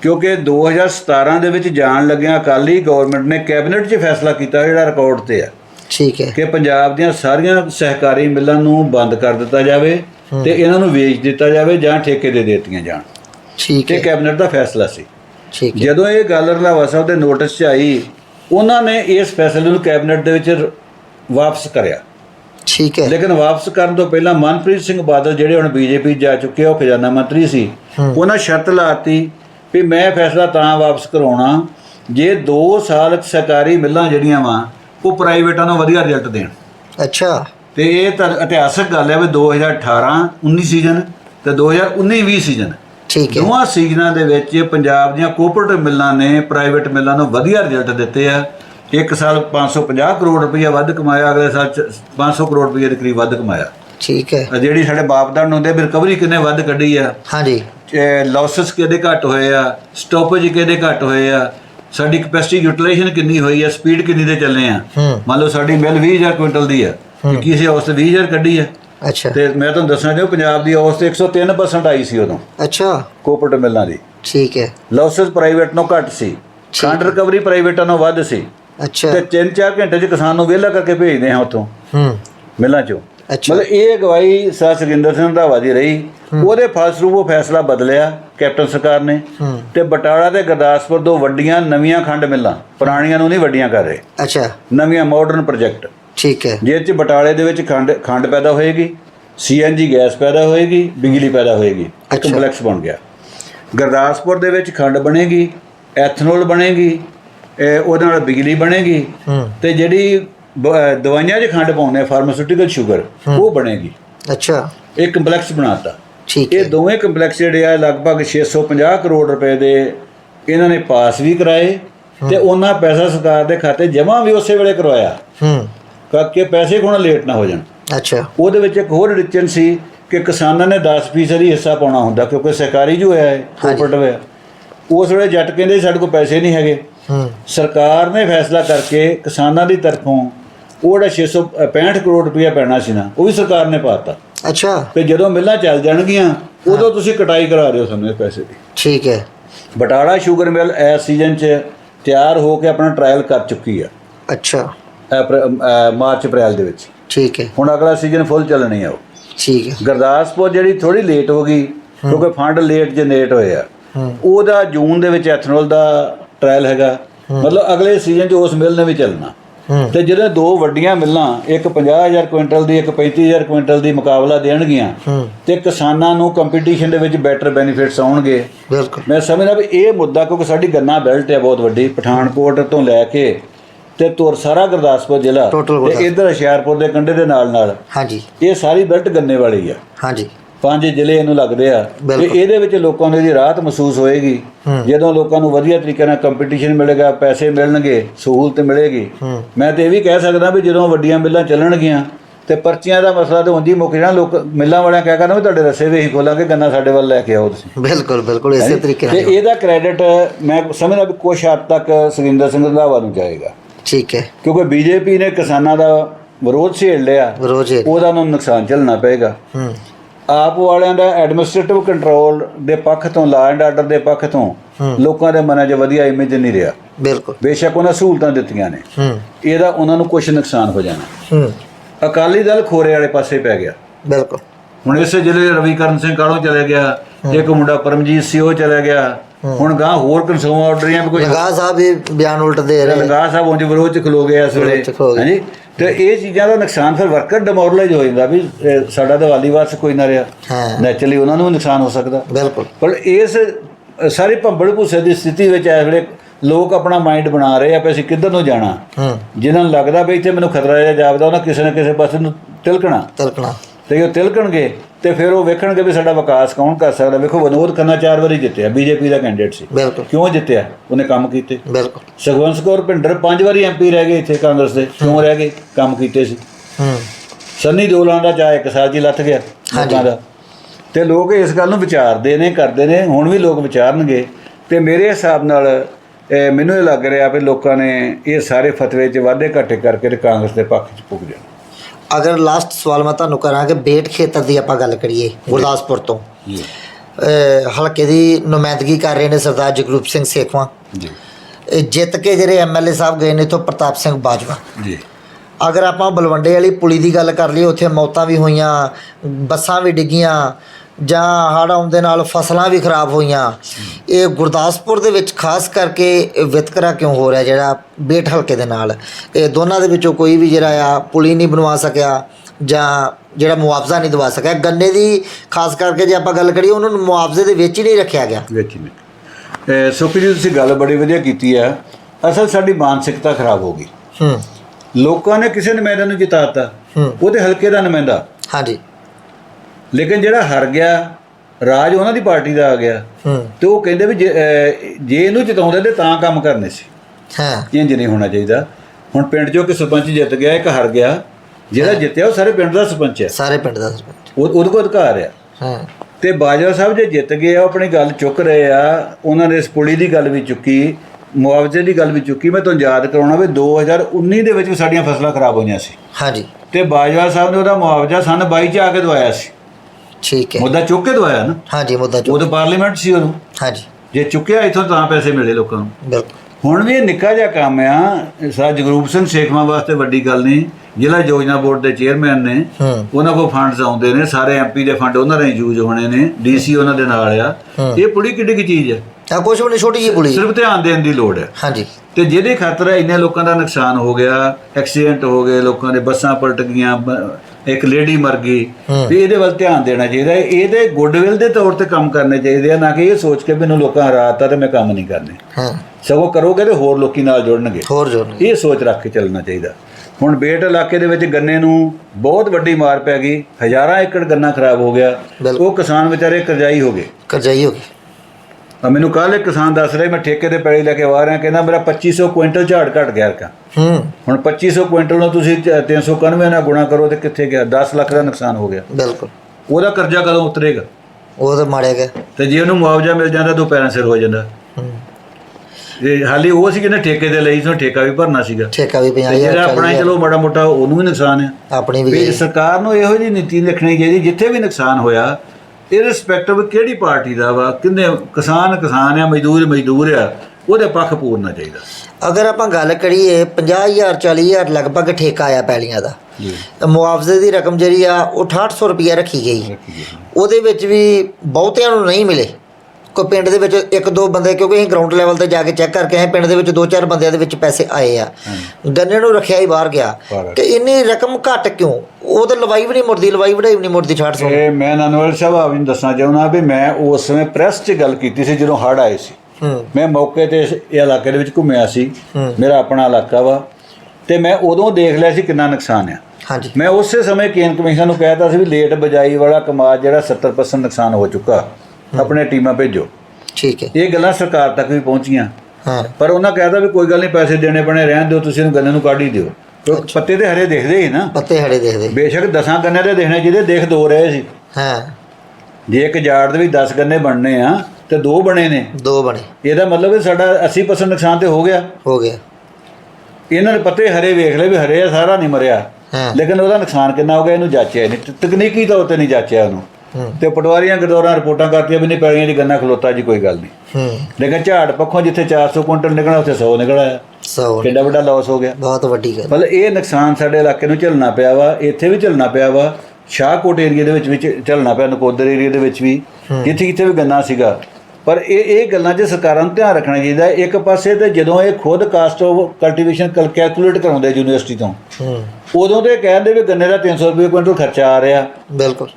ਕਿਉਂਕਿ 2017 ਦੇ ਵਿੱਚ ਜਾਣ ਲੱਗਿਆਂ ਅਕਾਲੀ ਗਵਰਨਮੈਂਟ ਨੇ ਕੈਬਨਿਟ 'ਚ ਫੈਸਲਾ ਕੀਤਾ ਜਿਹੜਾ ਰਿਕਾਰਡ ਤੇ ਆ। ਠੀਕ ਹੈ। ਕਿ ਪੰਜਾਬ ਦੀਆਂ ਸਾਰੀਆਂ ਸਹਿਕਾਰੀ ਮਿੱਲਾਂ ਨੂੰ ਬੰਦ ਕਰ ਦਿੱਤਾ ਜਾਵੇ ਤੇ ਇਹਨਾਂ ਨੂੰ ਵੇਚ ਦਿੱਤਾ ਜਾਵੇ ਜਾਂ ਠੇਕੇ ਦੇ ਦਿੱਤੀਆਂ ਜਾਣ। ਠੀਕ ਹੈ। ਕੈਬਨਿਟ ਦਾ ਫੈਸਲਾ ਸੀ। ਠੀਕ ਹੈ। ਜਦੋਂ ਇਹ ਗੱਲ ਰੰਧਾਵਾ ਸਾਹਿਬ ਦੇ ਨੋਟਿਸ 'ਚ ਆਈ ਉਹਨਾਂ ਨੇ ਇਸ ਫੈਸਲੇ ਨੂੰ ਕੈਬਨਿਟ ਦੇ ਵਿੱਚ ਵਾਪਸ ਕਰਿਆ। ਠੀਕ ਹੈ। ਲੇਕਿਨ ਵਾਪਸ ਕਰਨ ਤੋਂ ਪਹਿਲਾਂ ਮਨਪ੍ਰੀਤ ਸਿੰਘ ਬਾਦਲ ਜਿਹੜੇ ਹੁਣ ਬੀਜੇਪੀ ਜਾ ਚੁੱਕੇ ਉਹ ਖਜ਼ਾਨਾ ਮੰਤਰੀ ਸੀ। ਉਹਨਾਂ ਸ਼ਰਤ ਲਾਤੀ ਵੀ ਮੈਂ ਫੈਸਲਾ ਤਾਂ ਵਾਪਸ ਕਰਾਉਣਾ ਜੇ 2 ਸਾਲ ਸਹਿਕਾਰੀ ਮਿੱਲਾਂ ਜਿਹੜੀਆਂ ਵਾ ਉਹ ਪ੍ਰਾਈਵੇਟਾਂ ਨੂੰ ਵਧੀਆ ਰਿਜ਼ਲਟ ਦੇਣ। ਅੱਛਾ। ਤੇ ਇਹ ਤਾਂ ਇਤਿਹਾਸਕ ਗੱਲ ਹੈ ਵੀ 2018 19 ਸੀਜ਼ਨ ਤੇ 2019 20 ਸੀਜ਼ਨ ਠੀਕ ਹੈ। ਦੋਵਾਂ ਸੀਜ਼ਨਾਂ ਦੇ ਵਿੱਚ ਪੰਜਾਬ ਦੀਆਂ ਕੋਆਪਰੇਟਿਵ ਮਿੱਲਾਂ ਨੇ ਪ੍ਰਾਈਵੇਟ ਮਿੱਲਾਂ ਨੂੰ ਵਧੀਆ ਰਿਜ਼ਲਟ ਦਿੱਤੇ ਆ। ਇੱਕ ਸਾਲ 550 ਕਰੋੜ ਰੁਪਈਆ ਵੱਧ ਕਮਾਇਆ ਅਗਲੇ ਸਾਲ ਚ 500 ਕਰੋੜ ਰੁਪਈਏ ਦੇ ਕਰੀਬ ਵੱਧ ਕਮਾਇਆ। ਠੀਕ ਹੈ। ਜਿਹੜੀ ਸਾਡੇ ਬਾਪ ਦਾ ਹੁੰਦੇ ਵੀ ਰਿਕਵਰੀ ਕਿੰਨੇ ਵੱਧ ਕੱਢੀ ਆ। ਹਾਂਜੀ। ਲਾਸਸ ਕਿਹਦੇ ਘੱਟ ਹੋਏ ਆ ਸਟਾਪੇਜ ਕਿਹਦੇ ਘੱਟ ਹੋਏ ਆ ਸਾਡੀ ਕੈਪੈਸਿਟੀ ਯੂਟਿਲਾਈਜੇਸ਼ਨ ਕਿੰਨੀ ਹੋਈ ਆ ਸਪੀਡ ਕਿੰਨੀ ਤੇ ਚੱਲੇ ਆ। ਮੰਨ ਲਓ ਸਾਡੀ ਮਿਲ 20000 ਕੁਇੰਟਲ ਦੀ ਆ ਕਿਸੇ ਔਸਤ 20000 ਕੱਢੀ ਆ? ਅੱਛਾ। ਤੇ ਮੈਂ ਤੁਹਾਨੂੰ ਦੱਸਣਾ ਚਾਹੁੰ ਪੰਜਾਬ ਦੀ ਔਸਤ 103% ਆਈ ਸੀ ਉਦੋਂ। ਅੱਛਾ। ਕੋਆਪਰੇਟਿਵ ਮਿੱਲਾਂ ਦੀ। ਠੀਕ ਹੈ। ਲਾਸਸ ਪ੍ਰਾਈਵੇਟ ਨੂੰ ਘੱਟ ਸੀ। ਖੰਡ ਰਿਕਵਰੀ ਪ੍ਰਾਈਵੇਟਾਂ ਨੂੰ ਵੱਧ ਸੀ। ਅੱਛਾ। ਤੇ 3-4 ਘੰਟੇ 'ਚ ਕਿਸਾਨ ਨੂੰ ਵਿਹਲਾ ਕਰਕੇ ਭੇਜਦੇ ਹਾਂ ਉੱਥੋਂ। ਹੂੰ। ਮਿਲਾਂ 'ਚੋਂ। ਅੱਛਾ। ਮਤਲਬ ਇਹ ਅਗਵਾਈ ਸਰ ਸੁਖਿੰਦਰ ਸਿੰਘ ਰੰਧਾਵਾ ਦੀ ਰਹੀ। ਉਹਦੇ ਫਲਸਰੂਪ ਉਹ ਫੈਸਲਾ ਬਦਲਿਆ ਕੈਪਟਨ ਸਰਕਾਰ ਨੇ। ਤੇ ਬਟਾਲਾ ਤੇ ਗੁਰਦਾਸਪੁਰ ਦੋ ਵੱਡੀਆਂ ਨਵੀਆਂ ਖੰਡ ਮਿੱਲਾਂ ਪੁਰਾਣੀਆਂ ਨੂੰ ਨਹੀਂ ਵੱਡੀਆਂ ਕਰ ਰਹੇ। ਅੱਛਾ। ਨਵੀਆਂ ਮਾਡਰਨ ਪ੍ਰੋਜੈਕਟ ਠੀਕ ਹੈ। ਜਿਹਦੇ 'ਚ ਬਟਾਲੇ ਦੇ ਵਿੱਚ ਖੰਡ ਖੰਡ ਪੈਦਾ ਹੋਏਗੀ ਸੀਐਨਜੀ ਗੈਸ ਪੈਦਾ ਹੋਏਗੀ ਬਿਜਲੀ ਪੈਦਾ ਹੋਏਗੀ। ਕੰਪਲੈਕਸ ਬਣ ਗਿਆ। ਗੁਰਦਾਸਪੁਰ ਦੇ ਵਿੱਚ ਖੰਡ ਬਣੇਗੀ ਐਥਨੋਲ ਬਣੇਗੀ ਉਹਦੇ ਨਾਲ ਬਿਜਲੀ ਬਣੇਗੀ ਤੇ ਜਿਹੜੀ ਦਵਾਈਆਂ 'ਚ ਖੰਡ ਪਾਉਂਦੇ ਫਾਰਮਾਸਿਊਟੀਕਲ ਸ਼ੂਗਰ ਉਹ ਬਣੇਗੀ। ਅੱਛਾ। ਇਹ ਕੰਪਲੈਕਸ ਬਣਾਤਾ। ਠੀਕ ਇਹ ਦੋਵੇਂ ਕੰਪਲੈਕਸ ਜਿਹੜੇ ਆ ਲਗਭਗ 650 ਕਰੋੜ ਰੁਪਏ ਦੇ ਇਹਨਾਂ ਨੇ ਪਾਸ ਵੀ ਕਰਾਏ ਤੇ ਉਹਨਾਂ ਪੈਸਾ ਸਰਕਾਰ ਦੇ ਖਾਤੇ ਜਮ੍ਹਾਂ ਵੀ ਉਸੇ ਵੇਲੇ ਕਰਵਾਇਆ। ਹੂੰ। ਕਿ ਪੈਸੇ ਕੋਣ ਲੇਟ ਨਾ ਹੋ ਜਾਣ। ਅੱਛਾ। ਉਹਦੇ ਵਿੱਚ ਇੱਕ ਹੋਰ ਐਡੀਸ਼ਨ ਸੀ ਕਿ ਕਿਸਾਨਾਂ ਨੇ 10% ਹੀ ਹਿੱਸਾ ਪਾਉਣਾ ਹੁੰਦਾ ਕਿਉਂਕਿ ਸਰਕਾਰੀ ਜੋ ਹੈ ਕੋਆਪਰੇਟਿਵ ਹੈ। ਉਸ ਵੇਲੇ ਜੱਟ ਕਹਿੰਦੇ ਸਾਡੇ ਕੋਲ ਪੈਸੇ ਨਹੀਂ ਹੈਗੇ। ਸਰਕਾਰ ਨੇ ਫੈਸਲਾ ਕਰਕੇ ਕਿਸਾਨਾਂ ਦੀ ਤਰਫੋਂ ਉਹ ਜਿਹੜਾ 665 ਕਰੋੜ ਰੁਪਇਆ ਪੈਣਾ ਸੀ ਨਾ ਉਹ ਵੀ ਸਰਕਾਰ ਨੇ ਪਾਤਾ। ਅੱਛਾ। ਤੇ ਜਦੋਂ ਮਿੱਲਾਂ ਚੱਲ ਜਾਣਗੀਆਂ ਉਦੋਂ ਤੁਸੀਂ ਕਟਾਈ ਕਰਾ ਦਿਓ ਸਾਨੂੰ ਇਸ ਪੈਸੇ ਦੀ। ਠੀਕ ਹੈ। ਬਟਾਲਾ ਸ਼ੂਗਰ ਮਿਲ ਇਸ ਸੀਜ਼ਨ 'ਚ ਤਿਆਰ ਹੋ ਕੇ ਆਪਣਾ ਟ੍ਰਾਇਲ ਕਰ ਚੁੱਕੀ ਆ। ਅੱਛਾ। ਮਾਰਚ ਅਪ੍ਰੈਲ ਦੇ ਵਿੱਚ। ਠੀਕ ਹੈ। ਹੁਣ ਅਗਲਾ ਸੀਜ਼ਨ ਫੁੱਲ ਚੱਲਣੀ ਆ ਉਹ। ਠੀਕ ਹੈ। ਗੁਰਦਾਸਪੁਰ ਜਿਹੜੀ ਥੋੜੀ ਲੇਟ ਹੋ ਗਈ ਕਿਉਂਕਿ ਫੰਡ ਲੇਟ ਜਨਰੇਟ ਹੋਏ ਆ ਹੂੰ। ਉਹਦਾ ਜੂਨ ਦੇ ਵਿੱਚ ਐਥਨੋਲ ਦਾ ਟ੍ਰਾਇਲ ਹੈਗਾ। ਮਤਲਬ ਅਗਲੇ ਸੀਜ਼ਨ 'ਚ ਉਸ ਮਿਲ ਨੇ ਵੀ ਚੱਲਣਾ। ਤੇ ਜਿਹੜੇ ਦੋ ਵੱਡੀਆਂ ਮਿੱਲਾਂ ਇੱਕ 50000 ਕੁਇੰਟਲ ਦੀ ਇੱਕ 35000 ਕੁਇੰਟਲ ਦੀ ਮੁਕਾਬਲਾ ਦੇਣਗੀਆਂ। ਤੇ ਕਿਸਾਨਾਂ ਨੂੰ ਕੰਪੀਟੀਸ਼ਨ ਦੇ ਵਿੱਚ ਬੈਟਰ ਬੈਨੀਫਿਟਸ ਆਉਣਗੇ। ਬਿਲਕੁਲ। ਮੈਂ ਸਮਝਦਾ ਵੀ ਇਹ ਮੁੱਦਾ ਕਿਉਂਕਿ ਸਾਡੀ ਗੰਨਾ ਬੈਲਟ ਹੈ ਬਹੁਤ ਵੱਡੀ ਪਠਾਨਕੋਟ ਤੋਂ ਲੈ ਕੇ ਤੇ ਤੁਰ ਸਾਰਾ ਗੁਰਦਾਸਪੁਰ ਜ਼ਿਲ੍ਹਾ ਤੇ ਇਧਰ ਹੁਸ਼ਿਆਰਪੁਰ ਦੇ ਕੰਢੇ ਦੇ ਨਾਲ ਨਾਲ ਹਾਂਜੀ। ਇਹ ਸਾਰੀ ਬੈਲਟ ਗੰਨੇ ਵਾਲੀ ਆ। ਹਾਂਜੀ। ਪੰਜ ਜ਼ਿਲ੍ਹੇ ਇਹਨੂੰ ਲੱਗਦੇ ਆ। ਤੇ। ਇਹਦੇ ਵਿੱਚ ਲੋਕਾਂ ਨੂੰ ਇਹਦੀ ਰਾਹਤ ਮਹਿਸੂਸ ਹੋਏਗੀ। ਜਦੋਂ ਲੋਕਾਂ ਨੂੰ ਵਧੀਆ ਤਰੀਕੇ ਨਾਲ ਕੰਪੀਟੀਸ਼ਨ ਮਿਲੇਗਾ ਪੈਸੇ ਮਿਲਣਗੇ ਸਹੂਲਤ ਮਿਲੇਗੀ। ਮੈਂ ਤੇ ਇਹ ਵੀ ਕਹਿ ਸਕਦਾ ਵੀ ਜਦੋਂ ਵੱਡੀਆਂ ਮਿੱਲਾਂ ਚੱਲਣਗੀਆਂ ਤੇ ਪਰਚੀਆਂ ਦਾ ਮਸਲਾ ਤੇ ਉਂਝ ਹੀ ਮੁੱਕ ਜਾਣਾ ਲੋਕ ਮਿੱਲਾਂ ਵਾਲਿਆਂ ਕਹਿ ਕਰਨਾ ਵੀ ਤੁਹਾਡੇ ਰਸੇ ਵੀ ਹੀ ਖੋਲਾਂਗੇ ਗੰਨਾ ਸਾਡੇ ਵੱਲ ਲੈ ਕੇ ਆਓ ਤੁਸੀਂ। ਬਿਲਕੁਲ ਬਿਲਕੁਲ ਇਸੇ ਤਰੀਕੇ ਤੇ ਇਹਦਾ ਕ੍ਰੈਡਿਟ ਮੈਂ ਸਮਝਦਾ ਵੀ ਕੁਛ ਹੱਦ ਤੱਕ ਸੁਖਿੰਦਰ ਸਿੰਘ ਰੰਧਾਵਾ ਨੂੰ ਜਾਏਗਾ। ਠੀਕ ਹੈ। ਕਿਉਂਕਿ ਬੀਜੇਪੀ ਨੇ ਕਿਸਾਨਾਂ ਦਾ ਵਿਰੋਧ ਛੇੜ ਲਿਆ। ਉਹਦਾ ਨੂੰ ਨੁਕਸਾਨ ਝੱਲਣਾ ਪਏਗਾ। ਹੂੰ। ਆਪ ਵਾਲਿਆਂ ਦਾ ਐਡਮਿਨਿਸਟ੍ਰੇਟਿਵ ਕੰਟਰੋਲ ਦੇ ਪੱਖ ਤੋਂ ਲਾ ਐਂਡ ਆਰਡਰ ਦੇ ਪੱਖ ਤੋਂ ਲੋਕਾਂ ਦੇ ਮਨਾਂ 'ਚ ਵਧੀਆ ਇਮੇਜ ਨਹੀਂ ਰਿਹਾ। ਬਿਲਕੁਲ। ਬੇਸ਼ੱਕ ਉਹਨਾਂ ਸਹੂਲਤਾਂ ਦਿੱਤੀਆਂ ਨੇ। ਹੂੰ। ਇਹਦਾ ਉਹਨਾਂ ਨੂੰ ਕੁਝ ਨੁਕਸਾਨ ਹੋ ਜਾਣਾ। ਹੂੰ। ਅਕਾਲੀ ਦਲ ਖੋਰੇ ਵਾਲੇ ਪਾਸੇ ਪੈ ਗਿਆ। ਬਿਲਕੁਲ। ਹੁਣ ਇਸੇ ਜ਼ਿਲ੍ਹੇ ਰਵੀਕਰਨ ਸਿੰਘ ਕਾਲੋਂ ਚਲੇ ਗਿਆ? ਇੱਕ ਮੁੰਡਾ ਪਰਮਜੀਤ ਸੀ ਉਹ ਚਲਾ ਗਿਆ। ਹੁਣ ਗਾਂ ਹੋਰ ਕੰਸੂਮ ਆਰਡਰੀਆਂ ਵੀ ਕੋਈ ਲਗਾ ਸਾਹਿਬ ਵੀ ਬਿਆਨ ਉਲਟ ਦੇ ਰਹੇ ਲਗਾ ਸਾਹਿਬ ਉਂਝ ਵਿਰੋਧ ਚ ਖਲੋ ਗਿਆ ਇਸ ਵੇਲੇ। ਗਏ। ਹਾਂਜੀ? ਤੇ ਇਹ ਚੀਜ਼ਾਂ ਦਾ ਨੁਕਸਾਨ ਫਿਰ ਵਰਕਰ ਡਿਮੋਰਲਾਈਜ਼ ਹੋ ਜਾਂਦਾ ਵੀ ਇਹ ਸਾਡਾ ਤਾਂ ਵਾਲੀ ਵਾਸ ਕੋਈ ਨਾ ਰਿਹਾ। ਹਾਂ। ਨੈਚੁਰਲੀ ਉਹਨਾਂ ਨੂੰ ਵੀ ਨੁਕਸਾਨ ਹੋ ਸਕਦਾ। ਬਿਲਕੁਲ। ਪਰ ਇਸ ਅ, ਸਾਰੀ ਭੰਬੜ ਭੂਸੇ ਦੀ ਸਥਿਤੀ ਵਿੱਚ ਇਸ ਵੇਲੇ ਲੋਕ ਆਪਣਾ ਮਾਈਂਡ ਬਣਾ ਰਹੇ ਆ ਵੀ ਅਸੀਂ ਕਿੱਧਰ ਨੂੰ ਜਾਣਾ। ਹੂੰ। ਜਿਨ੍ਹਾਂ ਨੂੰ ਲੱਗਦਾ ਵੀ ਇੱਥੇ ਮੈਨੂੰ ਖਤਰਾ ਜਿਹਾ ਜਾਪਦਾ ਉਹਨਾਂ ਕਿਸੇ ਨਾ ਕਿਸੇ ਪਾਸੇ ਨੂੰ ਤਿਲਕਣਾ। ਤਲਕਣਾ। ਤੇ ਉਹ ਤਿਲਕਣਗੇ ਤੇ ਫਿਰ ਉਹ ਵੇਖਣਗੇ ਵੀ ਸਾਡਾ ਵਿਕਾਸ ਕੌਣ ਕਰ ਸਕਦਾ। ਵੇਖੋ ਵਿਨੋਦ ਖੰਨਾ ਚਾਰ ਵਾਰੀ ਜਿੱਤਿਆ ਬੀਜੇਪੀ ਦਾ ਕੈਂਡੀਡੇਟ ਸੀ। ਬਿਲਕੁਲ। ਕਿਉਂ ਜਿੱਤਿਆ? ਉਹਨੇ ਕੰਮ ਕੀਤੇ। ਬਿਲਕੁਲ। ਸੁਖਵੰਤ ਕੌਰ ਭਿੰਡਰ ਪੰਜ ਵਾਰੀ ਐਮਪੀ ਰਹਿ ਗਏ ਇੱਥੇ ਕਾਂਗਰਸ ਦੇ। ਕਿਉਂ ਰਹਿ ਗਏ? ਕੰਮ ਕੀਤੇ ਸੀ। ਹੂੰ। ਸੰਨੀ ਦਿਓਲਾਂ ਦਾ ਚਾਹ ਇੱਕ ਸਾਲ ਹੀ ਲੱਥ ਗਿਆ ਲੋਕਾਂ ਦਾ। ਤੇ ਲੋਕ ਇਸ ਗੱਲ ਨੂੰ ਵਿਚਾਰਦੇ ਨੇ ਕਰਦੇ ਨੇ ਹੁਣ ਵੀ ਲੋਕ ਵਿਚਾਰਨਗੇ। ਤੇ ਮੇਰੇ ਹਿਸਾਬ ਨਾਲ ਮੈਨੂੰ ਇਹ ਲੱਗ ਰਿਹਾ ਵੀ ਲੋਕਾਂ ਨੇ ਇਹ ਸਾਰੇ ਫਤਵੇ 'ਚ ਵਾਧੇ ਘਾਟੇ ਕਰਕੇ ਤੇ ਕਾਂਗਰਸ ਦੇ ਪੱਖ 'ਚ ਪੁੱਗ ਜਾਣਾ। ਅਗਰ ਲਾਸਟ ਸਵਾਲ ਮੈਂ ਤੁਹਾਨੂੰ ਕਰਾਂ ਕਿ ਬੇਟ ਖੇਤਰ ਦੀ ਆਪਾਂ ਗੱਲ ਕਰੀਏ ਗੁਰਦਾਸਪੁਰ ਤੋਂ। ਜੀ। ਹਲਕੇ ਦੀ ਨੁਮਾਇੰਦਗੀ ਕਰ ਰਹੇ ਨੇ ਸਰਦਾਰ ਜਗਰੂਪ ਸਿੰਘ ਸੇਖਵਾਂ। ਜੀ। ਜਿੱਤ ਕੇ ਜਿਹੜੇ ਐਮਐਲਏ ਸਾਹਿਬ ਗਏ ਨੇ ਤੋਂ ਪ੍ਰਤਾਪ ਸਿੰਘ ਬਾਜਵਾ। ਜੀ। ਅਗਰ ਆਪਾਂ ਬਲਵੰਡੇ ਵਾਲੀ ਪੁਲੀ ਦੀ ਗੱਲ ਕਰ ਲਈਏ ਉੱਥੇ ਮੌਤਾਂ ਵੀ ਹੋਈਆਂ ਬੱਸਾਂ ਵੀ ਡਿੱਗੀਆਂ ਜਾਂ ਹੜ੍ਹ ਆਉਣ ਦੇ ਨਾਲ ਫਸਲਾਂ ਵੀ ਖਰਾਬ ਹੋਈਆਂ। ਇਹ ਗੁਰਦਾਸਪੁਰ ਦੇ ਵਿੱਚ ਖਾਸ ਕਰਕੇ ਵਿਤਕਰਾ ਕਿਉਂ ਹੋ ਰਿਹਾ ਜਿਹੜਾ ਬੇਟ ਹਲਕੇ ਦੇ ਨਾਲ? ਇਹ ਦੋਨਾਂ ਦੇ ਵਿੱਚੋਂ ਕੋਈ ਵੀ ਜਿਹੜਾ ਆ ਪੁਲੀ ਨਹੀਂ ਬਣਵਾ ਸਕਿਆ ਜਾਂ ਜਿਹੜਾ ਮੁਆਵਜ਼ਾ ਨਹੀਂ ਦਵਾ ਸਕਿਆ। ਗੰਨੇ ਦੀ ਖਾਸ ਕਰਕੇ ਜੇ ਆਪਾਂ ਗੱਲ ਕਰੀਏ ਉਹਨਾਂ ਨੂੰ ਮੁਆਵਜ਼ੇ ਦੇ ਵਿੱਚ ਹੀ ਨਹੀਂ ਰੱਖਿਆ ਗਿਆ। ਨੇ ਸੁਖੀ ਜੀ ਤੁਸੀਂ ਗੱਲ ਬੜੀ ਵਧੀਆ ਕੀਤੀ ਆ। ਅਸਲ ਸਾਡੀ ਮਾਨਸਿਕਤਾ ਖਰਾਬ ਹੋ ਗਈ। ਹੂੰ। ਲੋਕਾਂ ਨੇ ਕਿਸੇ ਨੁਮਾਇੰਦੇ ਨੂੰ ਜਿਤਾਤਾ। ਉਹਦੇ ਹਲਕੇ ਦਾ ਨੁਮਾਇੰਦਾ। ਹਾਂਜੀ। ਲੇਕਿਨ ਜਿਹੜਾ ਹਾਰ ਗਿਆ ਰਾਜ ਉਹਨਾਂ ਦੀ ਪਾਰਟੀ ਦਾ ਆ ਗਿਆ। ਹੂੰ। ਤੇ ਉਹ ਕਹਿੰਦੇ ਵੀ ਜੇ ਇਹਨੂੰ ਜਿਤਾਉਂਦੇ ਤੇ ਤਾਂ ਕੰਮ ਕਰਨੇ ਸੀ। ਹਾਂ। ਇੰਜ ਨਹੀਂ ਹੋਣਾ ਚਾਹੀਦਾ। ਹੁਣ ਪਿੰਡ 'ਚੋਂ ਕਿ ਸਰਪੰਚ ਜਿੱਤ ਗਿਆ ਇੱਕ ਹਾਰ ਗਿਆ। ਜਿਹੜਾ ਜਿੱਤਿਆ ਉਹ ਸਾਰੇ ਪਿੰਡ ਦਾ ਸਰਪੰਚ ਹੈ। ਸਾਰੇ ਪਿੰਡ ਦਾ ਸਰਪੰਚ। ਉਹ ਉਹਦੇ ਕੋਲ ਅਧਿਕਾਰ ਆ। ਹਾਂ। ਤੇ ਬਾਜਵਾ ਸਾਹਿਬ ਜੇ ਜਿੱਤ ਗਏ ਆ ਆਪਣੀ ਗੱਲ ਚੁੱਕ ਰਹੇ ਆ। ਉਹਨਾਂ ਨੇ ਇਸ ਪੁਲੀ ਦੀ ਗੱਲ ਵੀ ਚੁੱਕੀ ਮੁਆਵਜ਼ੇ ਦੀ ਗੱਲ ਵੀ ਚੁੱਕੀ। ਮੈਂ ਤੁਹਾਨੂੰ ਯਾਦ ਕਰਾਉਣਾ ਵੀ 2019 ਦੇ ਵਿੱਚ ਵੀ ਸਾਡੀਆਂ ਫਸਲਾਂ ਖਰਾਬ ਹੋਈਆਂ ਸੀ। ਹਾਂਜੀ। ਤੇ ਬਾਜਵਾ ਸਾਹਿਬ ਨੇ ਉਹਦਾ ਮੁਆਵਜ਼ਾ ਸਨ 22 ਚ ਆ ਕੇ ਦਵਾਇਆ ਸੀ। ਠੀਕ ਹੈ। ਮੁੱਦਾ ਚੁੱਕ ਕੇ ਦਵਾਇਆ ਨਾ? ਹਾਂਜੀ ਮੁੱਦਾ ਚੁੱਕ ਉਦੋਂ ਪਾਰਲੀਮੈਂਟ ਸੀ ਉਦੋਂ ਹਾਂਜੀ। ਜੇ ਚੁੱਕਿਆ ਇਥੋਂ ਤਾਂ ਪੈਸੇ ਮਿਲੇ ਲੋਕਾਂ ਨੂੰ। ਬਿਲਕੁਲ। ਹੁਣ ਵੀ ਇਹ ਨਿੱਕਾ ਜਿਹਾ ਕੰਮ ਆ ਸਾ ਜਗਰੂਪ ਸਿੰਘ ਸੇਖਵਾਂ ਵਾਸਤੇ ਵੱਡੀ ਗੱਲ ਨਹੀਂ। ਜ਼ਿਲ੍ਹਾ ਯੋਜਨਾ ਬੋਰਡ ਦੇ ਚੇਅਰਮੈਨ ਨੇ। ਹੂੰ। ਉਹਨਾਂ ਕੋਲ ਫੰਡਸ ਆਉਂਦੇ ਨੇ ਸਾਰੇ ਐਮਪੀ ਦੇ ਫੰਡ ਉਹਨਾਂ ਦੇ ਯੂਜ਼ ਹੋਣੇ ਨੇ ਡੀਸੀ ਉਹਨਾਂ ਦੇ ਨਾਲ ਆ। ਇਹ ਪੁੜੀ ਕਿੱਡੀ ਕੀ ਚੀਜ਼ ਆ? ਆ ਕੁਛ ਵੀ ਨਹੀਂ ਛੋਟੀ ਜਿਹੀ ਪੁਲੀ ਸਿਰਫ ਧਿਆਨ ਦੇਣ ਦੀ ਲੋੜ ਹੈ ਹਾਂਜੀ। ਤੇ ਜਿਹਦੇ ਖਾਤਰ ਇੰਨੇ ਲੋਕਾਂ ਦਾ ਨੁਕਸਾਨ ਹੋ ਗਿਆ ਐਕਸੀਡੈਂਟ ਹੋ ਗਏ ਲੋਕਾਂ ਦੇ ਬੱਸਾਂ ਪਲਟ ਗਈਆਂ ਬ- ਇੱਕ ਲੇਡੀ ਮਰ ਗਈ ਵੀ ਇਹਦੇ ਵੱਲ ਧਿਆਨ ਦੇਣਾ ਚਾਹੀਦਾ। ਇਹਦੇ ਗੁੱਡਵਿਲ ਦੇ ਤੌਰ ਤੇ ਕੰਮ ਕਰਨੇ ਚਾਹੀਦੇ ਆ ਨਾ ਕਿ ਇਹ ਸੋਚ ਕੇ ਮੈਨੂੰ ਲੋਕਾਂ ਹਰਾਤਾ ਤੇ ਮੈਂ ਕੰਮ ਨਹੀਂ ਕਰਨੇ। ਹਾਂ। ਸਗੋਂ ਕਰੋਗੇ ਤੇ ਹੋਰ ਲੋਕੀ ਨਾਲ ਜੁੜਨਗੇ। ਹੋਰ ਜੋਰ ਇਹ ਸੋਚ ਰੱਖ ਕੇ ਚੱਲਣਾ ਚਾਹੀਦਾ। ਹੁਣ ਬੇਟ ਇਲਾਕੇ ਦੇ ਵਿੱਚ ਗੰਨੇ ਨੂੰ ਬਹੁਤ ਵੱਡੀ ਮਾਰ ਪੈ ਗਈ। ਹਜ਼ਾਰਾਂ ਏਕੜ ਗੰਨਾ ਖਰਾਬ ਹੋ ਗਿਆ। ਉਹ ਕਿਸਾਨ ਵਿਚਾਰੇ ਕਰਜ਼ਾਈ ਹੋ ਗਏ। ਕਰਜਾਈ ਹੋ ਗਈ ਆ ਮੈਨੂੰ ਕੱਲ ਇੱਕ ਕਿਸਾਨ ਦੱਸ ਰਿਹਾ ਮੈਂ ਠੇਕੇ ਤੇ ਪੈਲੀ ਲੈ ਕੇ ਆ ਰਿਹਾ ਕਹਿੰਦਾ ਮੇਰਾ 2500 ਕੁਇੰਟਲ ਝਾੜ ਘਟ ਗਿਆ ਰਕਾ ਹੂੰ। ਹੁਣ 2500 ਕੁਇੰਟਲ ਨੂੰ ਤੁਸੀਂ 391 ਨਾਲ ਗੁਣਾ ਕਰੋ ਤੇ ਕਿੱਥੇ ਗਿਆ? 10 ਲੱਖ ਦਾ ਨੁਕਸਾਨ ਹੋ ਗਿਆ। ਬਿਲਕੁਲ। ਉਹਦਾ ਕਰਜ਼ਾ ਕਦੋਂ ਉਤਰੇਗਾ? ਉਹ ਤਾਂ ਮਾਰਿਆ ਗਿਆ ਤੇ ਜੇ ਉਹਨੂੰ ਮੁਆਵਜ਼ਾ ਮਿਲ ਜਾਂਦਾ ਤਾਂ ਪੈਰਾਂ ਸਿਰ ਹੋ ਜਾਂਦਾ। ਹੂੰ। ਇਹ ਹਾਲੀ ਉਹ ਸੀ ਜਿਹਨੇ ਠੇਕੇ ਤੇ ਲਈ ਸੀ ਠੇਕਾ ਵੀ ਭਰਨਾ ਸੀਗਾ। ਠੇਕਾ ਵੀ ਤੇ 50000 ਜਿਹੜਾ ਆਪਣਾ ਚਲੋ ਮਾੜਾ ਮੋਟਾ ਉਹਨੂੰ ਵੀ ਨੁਕਸਾਨ ਹੈ ਆਪਣੀ ਵੀ ਸਰਕਾਰ ਨੂੰ ਇਹੋ ਜਿਹੀ ਨੀਤੀ ਰੱਖਣੀ ਚਾਹੀਦੀ ਜਿੱਥੇ ਵੀ ਨੁਕਸਾਨ ਹੋਇਆ ਇਰਰਿਸਪੈਕਟਿਵ ਕਿਹੜੀ ਪਾਰਟੀ ਦਾ ਵਾ ਕਿੰਨੇ ਕਿਸਾਨ ਕਿਸਾਨ ਆ ਮਜ਼ਦੂਰ ਮਜ਼ਦੂਰ ਆ ਉਹਦੇ ਪੱਖ ਪੂਰਨਾ ਚਾਹੀਦਾ। ਅਗਰ ਆਪਾਂ ਗੱਲ ਕਰੀਏ 50000 40000 ਲਗਭਗ ਠੇਕਾ ਆਇਆ ਪੈਲੀਆਂ ਦਾ। ਮੁਆਵਜ਼ੇ ਦੀ ਰਕਮ ਜਿਹੜੀ ਆ ਉਹ 6800 ਰੁਪਇਆ ਰੱਖੀ ਗਈ। ਉਹਦੇ ਵਿੱਚ ਵੀ ਬਹੁਤਿਆਂ ਨੂੰ ਨਹੀਂ ਮਿਲੇ। ਕੋਈ ਪਿੰਡ ਦੇ ਵਿੱਚ ਇੱਕ ਦੋ ਬੰਦੇ ਕਿਉਂਕਿ ਅਸੀਂ ਗਰਾਊਂਡ ਲੈਵਲ ਤੇ ਜਾ ਕੇ ਚੈੱਕ ਕਰਕੇ ਆਏ ਪਿੰਡ ਦੇ ਵਿੱਚ ਦੋ ਚਾਰ ਬੰਦਿਆਂ ਦੇ ਵਿੱਚ ਪੈਸੇ ਆਏ ਆ। ਗੰਨੇ ਨੂੰ ਰੱਖਿਆ ਹੀ ਬਾਹਰ ਗਿਆ। ਕਿ ਇੰਨੀ ਰਕਮ ਘੱਟ ਕਿਉਂ? ਉਹ ਤਾਂ ਲਵਾਈ ਵੀ ਨਹੀਂ ਮੁੜਦੀ ਲਵਾਈ ਵਢਾਈ ਵੀ ਨਹੀਂ ਮੁੜਦੀ 6800 ਇਹ ਮੈਂ ਨਨਵਲ ਸਾਹਿਬ ਆਪ ਨੂੰ ਦੱਸਣਾ ਚਾਹੁੰਦਾ ਵੀ ਮੈਂ ਉਸ ਸਮੇਂ ਪ੍ਰੈਸ 'ਚ ਗੱਲ ਕੀਤੀ ਸੀ ਜਦੋਂ ਹੜ੍ਹ ਆਏ ਸੀ। ਮੈਂ ਮੌਕੇ ਤੇ ਇਹ ਇਲਾਕੇ ਦੇ ਵਿੱਚ ਘੁੰਮਿਆ ਸੀ। ਮੇਰਾ ਆਪਣਾ ਇਲਾਕਾ ਵਾ। ਤੇ ਮੈਂ ਉਦੋਂ ਦੇਖ ਲਿਆ ਸੀ ਕਿੰਨਾ ਨੁਕਸਾਨ ਆ। ਹਾਂਜੀ। ਮੈਂ ਉਸੇ ਸਮੇਂ ਕੇਨ ਕਮਿਸ਼ਨ ਨੂੰ ਕਹਿਤਾ ਸੀ ਵੀ ਲੇਟ ਬਜਾਈ ਵਾਲਾ ਕਮਾਦ ਜਿਹੜਾ 70% ਨੁਕਸਾਨ ਹੋ ਚੁੱਕਾ। ਆਪਣੇ ਟੀਮਾਂ ਭੇਜੋ। ਠੀਕ ਹੈ। ਇਹ ਗੱਲਾਂ ਸਰਕਾਰ ਤੱਕ ਵੀ ਪਹੁੰਚੀਆਂ। ਹਾਂ। ਪਰ ਉਹਨਾਂ ਕਹਿਤਾ ਵੀ ਕੋਈ ਗੱਲ ਨਹੀਂ ਪੈਸੇ ਦੇਣੇ ਬਣੇ ਰਹਿਣ ਦਿਓ ਤੁਸੀਂ ਇਹਨੂੰ ਗੰਨੇ ਨੂੰ ਕੱਢ ਹੀ ਦਿਓ। ਪੱਤੇ ਤੇ ਹਰੇ ਦਿਖਦੇ ਹੀ ਨਾ। ਪੱਤੇ ਹੜੇ ਦੇਖਦੇ। ਬੇਸ਼ੱਕ ਦਸਾਂ ਗੰਨੇ ਦੇ ਦੇਖਣੇ ਜਿਹਦੇ ਦੇਖ ਦੋ ਰਹੇ ਸੀ। ਹਾਂ। ਜੇ ਇੱਕ ਜਾੜ ਦੇ ਵੀ 10 ਗੰਨੇ ਬਣਨੇ ਆ ਤੇ ਦੋ ਬਣੇ ਨੇ। ਦੋ ਬਣੇ। ਇਹਦਾ ਮਤਲਬ ਹੈ ਸਾਡਾ 80% ਨੁਕਸਾਨ ਤੇ ਹੋ ਗਿਆ। ਹੋ ਗਿਆ। ਇਹਨਾਂ ਨੇ ਪੱਤੇ ਹਰੇ ਵੇਖ ਲਏ ਵੀ ਹਰੇ ਆ ਸਾਰਾ ਨਹੀਂ ਮਰਿਆ। ਹਾਂ। ਲੇਕਿਨ ਉਹਦਾ ਨੁਕਸਾਨ ਕਿੰਨਾ ਹੋ ਗਿਆ ਇਹਨੂੰ ਜਾਚਿਆ ਨਹੀਂ। ਤਕਨੀਕੀ ਤੌਰ ਤੇ ਨਹੀਂ ਜਾਚਿਆ ਉਹਨੂੰ। ਤੇ ਪਟਵਾਰੀਆਂ ਗਦੌਰਾਂ ਰਿਪੋਰਟਾਂ ਕਰਤੀਆਂ ਵੀ ਨਹੀਂ ਪੈਲੀਆਂ 'ਚ ਗੰਨਾ ਖਲੋਤਾ ਜੀ ਕੋਈ ਗੱਲ ਨਹੀਂ। ਹੂੰ। ਲੇਕਿਨ ਝਾੜ ਪੱਖੋਂ ਜਿੱਥੇ 400 ਕੁਇੰਟਲ ਨਿਕਲਣਾ ਉੱਥੇ 100 ਨਿਕਲ ਆਇਆ ਸੋ ਕਿੰਨਾ ਵੱਡਾ ਲਾਸ ਹੋ ਗਿਆ। ਬਹੁਤ ਵੱਡੀ ਗੱਲ। ਮਤਲਬ ਇਹ ਨੁਕਸਾਨ ਸਾਡੇ ਇਲਾਕੇ ਨੂੰ ਝੱਲਣਾ ਪਿਆ ਵਾ ਇੱਥੇ ਵੀ ਝੱਲਣਾ ਪਿਆ ਵਾ ਸ਼ਾਹਕੋਟ ਏਰੀਆ ਦੇ ਵਿੱਚ ਵੀ ਝ- ਝੱਲਣਾ ਪਿਆ ਨਕੋਦਰ ਏਰੀਆ ਦੇ ਵਿੱਚ ਵੀ ਜਿੱਥੇ ਕਿਤੇ ਵੀ ਗੰਨਾ ਸੀਗਾ। ਪਰ ਇਹ ਇਹ ਗੱਲਾਂ 'ਚ ਸਰਕਾਰਾਂ ਨੂੰ ਧਿਆਨ ਰੱਖਣਾ ਚਾਹੀਦਾ। ਇੱਕ ਪਾਸੇ ਤੇ ਜਦੋਂ ਇਹ ਖੁਦ ਕਾਸਟ ਆਫ ਕਲਟੀਵੇਸ਼ਨ ਕੈਲਕੂਲੇਟ ਕਰਾਉਂਦੇ ਯੂਨੀਵਰਸਿਟੀ ਤੋਂ ਹੂੰ। ਉਦੋਂ ਤੇ ਕਹਿੰਦੇ ਵੀ ਗੰਨੇ ਦਾ 300 ਰੁਪਏ ਕੁਇੰਟਲ ਖਰਚਾ ਆ ਰਿਹਾ। ਬਿਲਕੁਲ।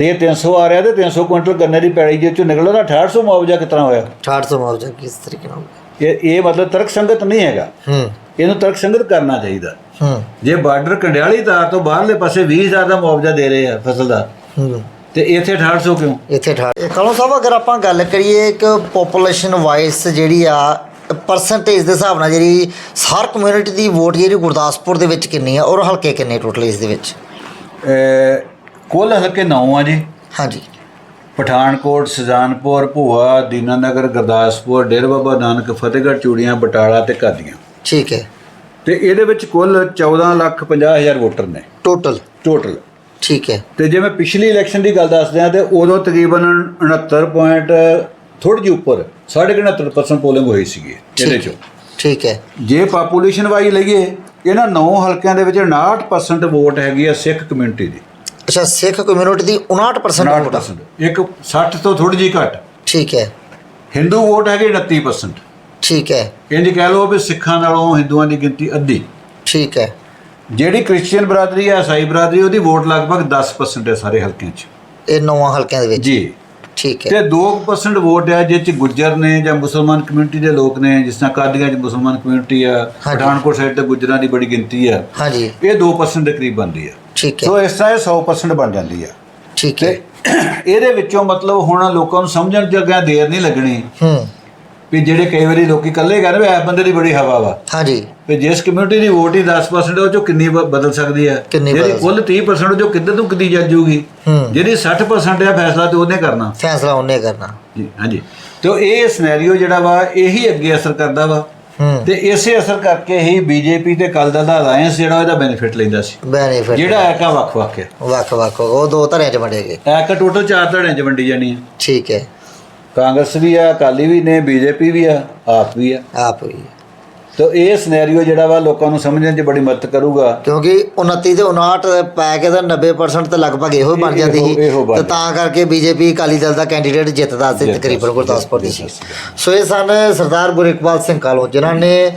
ਤੇ ਇਹ 300 ਆ ਰਿਹਾ ਤੇ 300 ਕੁਇੰਟਲ ਗੰਨੇ ਦੀ ਪੈੜੀ ਜੇ ਚੋਂ ਨਿਕਲਦਾ ਤਾਂ 6800 ਮੁਆਵਜ਼ਾ ਕਿਤਨਾ ਹੋਇਆ? 68 ਮੁਆਵਜ਼ਾ ਕਿਸ ਤਰੀਕੇ ਨਾਲ? ਇਹ ਇਹ ਮਤਲਬ ਤਰਕਸੰਗਤ ਨਹੀਂ ਹੈਗਾ। ਹੂੰ। ਇਹਨੂੰ ਤਰਕਸੰਗਤ ਕਰਨਾ ਚਾਹੀਦਾ। ਹੂੰ। ਜੇ ਬਾਰਡਰ ਕੰਡਿਆਲੀ ਤਾਰ ਤੋਂ ਬਾਹਰਲੇ ਪਾਸੇ 20000 ਦਾ ਮੁਆਵਜ਼ਾ ਦੇ ਰਹੇ ਆ ਫਸਲ ਦਾ ਹੂੰ। ਤੇ ਇੱਥੇ 6800 ਕਿਉਂ? ਇੱਥੇ ਠਾ ਕਲੋ ਸਾਹਿਬ ਅਗਰ ਆਪਾਂ ਗੱਲ ਕਰੀਏ ਇੱਕ ਪੋਪੂਲੇਸ਼ਨ ਵਾਈਜ਼ ਜਿਹੜੀ ਆ ਪਰਸੈਂਟੇਜ ਦੇ ਹਿਸਾਬ ਨਾਲ ਜਿਹੜੀ ਹਰ ਕਮਿਊਨਿਟੀ ਦੀ ਵੋਟ ਜਿਹੜੀ ਗੁਰਦਾਸਪੁਰ ਦੇ ਵਿੱਚ ਕਿੰਨੀ ਆ ਔਰ ਹਲਕੇ ਕਿੰਨੇ ਟੋਟਲ ਇਸ ਦੇ ਵਿੱਚ? ਕੁੱਲ ਹਲਕੇ 9 ਆ ਜੀ। ਹਾਂਜੀ। ਪਠਾਨਕੋਟ ਸੁਜਾਨਪੁਰ ਭੂਆ ਦੀਨਾਨਗਰ ਗੁਰਦਾਸਪੁਰ ਡੇਰਾ ਬਾਬਾ ਨਾਨਕ ਫਤਿਹਗੜ੍ਹ ਚੂੜੀਆਂ ਬਟਾਲਾ ਤੇ ਕਾਦੀਆਂ ਠੀਕ ਹੈ। ਤੇ ਇਹਦੇ ਵਿੱਚ ਕੁੱਲ 14 ਲੱਖ 50 ਹਜ਼ਾਰ ਵੋਟਰ ਨੇ। ਟੋਟਲ ਟੋਟਲ ਠੀਕ ਹੈ। ਤੇ ਜੇ ਮੈਂ ਪਿਛਲੀ ਇਲੈਕਸ਼ਨ ਦੀ ਗੱਲ ਦੱਸਦਾ ਤੇ ਉਦੋਂ ਤਕਰੀਬਨ 69 ਪੁਆਇੰਟ ਥੋੜੀ ਜਿਹੀ ਉੱਪਰ 69% ਪੋਲਿੰਗ ਹੋਈ ਸੀਗੀ ਇਹਦੇ ਚੋਂ। ਠੀਕ ਹੈ। ਜੇ ਪਾਪੂਲੇਸ਼ਨ ਵਾਈ ਲਈਏ ਇਹਨਾਂ 9 ਹਲਕਿਆਂ ਦੇ ਵਿੱਚ 59% ਵੋਟ ਹੈਗੀ ਆ ਸਿੱਖ ਕਮਿਊਨਿਟੀ ਦੀ। ਅੱਛਾ ਸਿੱਖ ਕਮਿਊਨਿਟੀ ਦੀ 59% ਵੋਟ ਆ। 59% ਇੱਕ 60 ਤੋਂ ਥੋੜੀ ਜਿਹੀ ਘੱਟ। ਠੀਕ ਹੈ। ਹਿੰਦੂ ਵੋਟ ਹੈਗੀ 29% ਠੀਕ ਹੈ। ਇੰਜ ਕਹਿ ਲਓ ਵੀ ਸਿੱਖਾਂ ਨਾਲੋਂ ਹਿੰਦੂਆਂ ਦੀ ਗਿਣਤੀ ਅੱਧੀ। ਠੀਕ ਹੈ। ਜਿਹੜੀ ਕ੍ਰਿਸਚੀਅਨ ਬਰਾਦਰੀ ਹੈ ਈਸਾਈ ਬਰਾਦਰੀ ਉਹਦੀ ਵੋਟ ਲਗਭਗ 10% ਹੈ ਸਾਰੇ ਹਲਕਿਆਂ 'ਚ। ਇਹ ਨੌਵਾਂ ਹਲਕਿਆਂ ਦੇ ਵਿੱਚ। ਜੀ। ਠੀਕ ਹੈ। ਤੇ 2% ਵੋਟ ਹੈ ਜਿਹ 'ਚ ਗੁੱਜਰ ਨੇ ਜਾਂ ਮੁਸਲਮਾਨ ਕਮਿਊਨਿਟੀ ਦੇ ਲੋਕ ਨੇ ਜਿਸ ਤਰ੍ਹਾਂ ਕਾਦੀਆਂ 'ਚ ਮੁਸਲਮਾਨ ਕਮਿਊਨਿਟੀ ਆ। ਪਠਾਨਕੋਟ ਸਾਈਡ ਤੇ ਗੁੱਜਰਾਂ ਦੀ ਬੜੀ ਗਿਣਤੀ ਆ। ਹਾਂਜੀ। ਇਹ 2% ਦੇ ਕਰੀਬ ਬਣਦੀ ਆ। ਠੀਕ ਹੈ। ਸੋ ਇਸ ਤਰ੍ਹਾਂ ਇਹ 100% ਬਣ ਜਾਂਦੀ ਆ। ਠੀਕ ਹੈ। ਇਹਦੇ ਵਿੱਚੋਂ ਮਤਲਬ ਹੁਣ ਲੋਕਾਂ ਨੂੰ ਸਮਝਣ ਚ ਅੱਗੇ ਦੇਰ ਨਹੀਂ ਲੱਗਣੀ। ਹੂੰ। ਵੀ ਜਿਹੜੇ ਕਈ ਵਾਰੀ ਲੋਕੀ ਇਕੱਲੇ ਕਹਿੰਦੇ ਵੀ ਬੰਦੇ ਦੀ ਬੜੀ ਹਵਾ ਵਾ। ਹਾਂਜੀ। ਵੀ ਜਿਸ ਕਮਿਊਨਿਟੀ ਦੀ ਵੋਟ ਹੀ 10% ਉਹ ਚੋਂ ਕਿੰਨੀ ਬਦਲ ਸਕਦੀ ਹੈ ਕਿੰਨੀ ਜਿਹੜੀ ਕੁੱਲ 30% ਜੋ ਕਿੱਧਰ ਤੋਂ ਕਿੱਦੀ ਜੂਗੀ ਹੂੰ। ਜਿਹੜੀ 60% ਹੈ ਫੈਸਲਾ ਤੇ ਉਹਨੇ ਕਰਨਾ। ਫੈਸਲਾ ਉਹਨੇ ਕਰਨਾ। ਜੀ ਹਾਂਜੀ। ਤੇ ਇਹ ਸਿਨੈਰੀਓ ਜਿਹੜਾ ਵਾ ਇਹੀ ਅੱਗੇ ਅਸਰ ਕਰਦਾ ਵਾ। ਤੇ ਇਸੇ ਅਸਰ ਕਰਕੇ ਹੀ ਬੀਜੇਪੀ ਤੇ ਦਲ ਦਾ ਅਲਾਈਅੰਸ ਜਿਹੜਾ ਇਹਦਾ ਬੈਨੀਫਿਟ ਲੈਂਦਾ ਸੀ। ਬੈਨੀਫਿਟ ਜਿਹੜਾ ਐਕਾ ਵੱਖ-ਵੱਖ ਹੈ। ਵੱਖ ਵੱਖ ਉਹ ਦੋ ਧੜਿਆਂ ਚ ਵੰਡੇਗੇ ਐਕਾ ਟੋਟਲ ਚਾਰ ਧੜਿਆਂ 'ਚ ਵੰਡੀ ਜਾਣੀ ਹੈ। ਠੀਕ ਹੈ। ਕਾਂਗਰਸ ਵੀ ਆ ਅਕਾਲੀ ਵੀ ਨੇ ਬੀਜੇਪੀ ਵੀ ਆ ਆਪ ਵੀ ਆ। ਆਪ ਵੀ ਤਾਂ ਇਹ ਸਿਨੈਰੀਓ ਜਿਹੜਾ ਵਾ ਲੋਕਾਂ ਨੂੰ ਸਮਝਣ 'ਚ ਬੜੀ ਮਦਦ ਕਰੂਗਾ। ਕਿਉਂਕਿ 29 ਤੇ 59 ਪੈ ਕੇ ਤਾਂ 90% ਤੇ ਲਗਭਗ ਇਹੋ ਹੀ ਬਣ ਜਾਂਦੀ ਸੀ। ਇਹੋ ਬਣ ਤੇ ਤਾਂ ਕਰਕੇ ਬੀਜੇਪੀ ਅਕਾਲੀ ਦਲ ਦਾ ਕੈਂਡੀਡੇਟ ਜਿੱਤਦਾ ਸੀ ਤਕਰੀਬਨ ਗੁਰਦਾਸਪੁਰ ਦੀ। ਸੀ। ਸੋ ਇਹ ਸਨ ਸਰਦਾਰ ਗੁਰਿਕਪਾਲ ਸਿੰਘ ਕਾਲੋ ਜਿਨ੍ਹਾਂ ਨੇ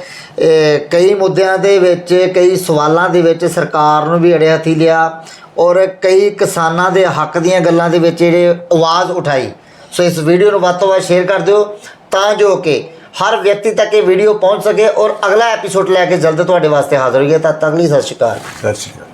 ਕਈ ਮੁੱਦਿਆਂ ਦੇ ਵਿੱਚ ਕਈ ਸਵਾਲਾਂ ਦੇ ਵਿੱਚ ਸਰਕਾਰ ਨੂੰ ਵੀ ਅੜਿਆ ਹੱਥੀ ਲਿਆ ਔਰ ਕਈ ਕਿਸਾਨਾਂ ਦੇ ਹੱਕ ਦੀਆਂ ਗੱਲਾਂ ਦੇ ਵਿੱਚ ਜਿਹੜੇ ਆਵਾਜ਼ ਉਠਾਈ। ਸੋ ਇਸ ਵੀਡੀਓ ਨੂੰ ਵੱਧ ਤੋਂ ਵੱਧ ਸ਼ੇਅਰ ਕਰ ਦਿਓ ਤਾਂ ਜੋ ਕਿ ਹਰ ਵਿਅਕਤੀ ਤੱਕ ਇਹ ਵੀਡੀਓ ਪਹੁੰਚ ਸਕੇ ਔਰ ਅਗਲਾ ਐਪੀਸੋਡ ਲੈ ਕੇ ਜਲਦ ਤੁਹਾਡੇ ਵਾਸਤੇ ਹਾਜ਼ਰ ਹੋਈਏ। ਤਦ ਤੱਕ ਲਈ ਸਤਿ ਸ਼੍ਰੀ ਅਕਾਲ। ਸਤਿ ਸ਼੍ਰੀ ਅਕਾਲ।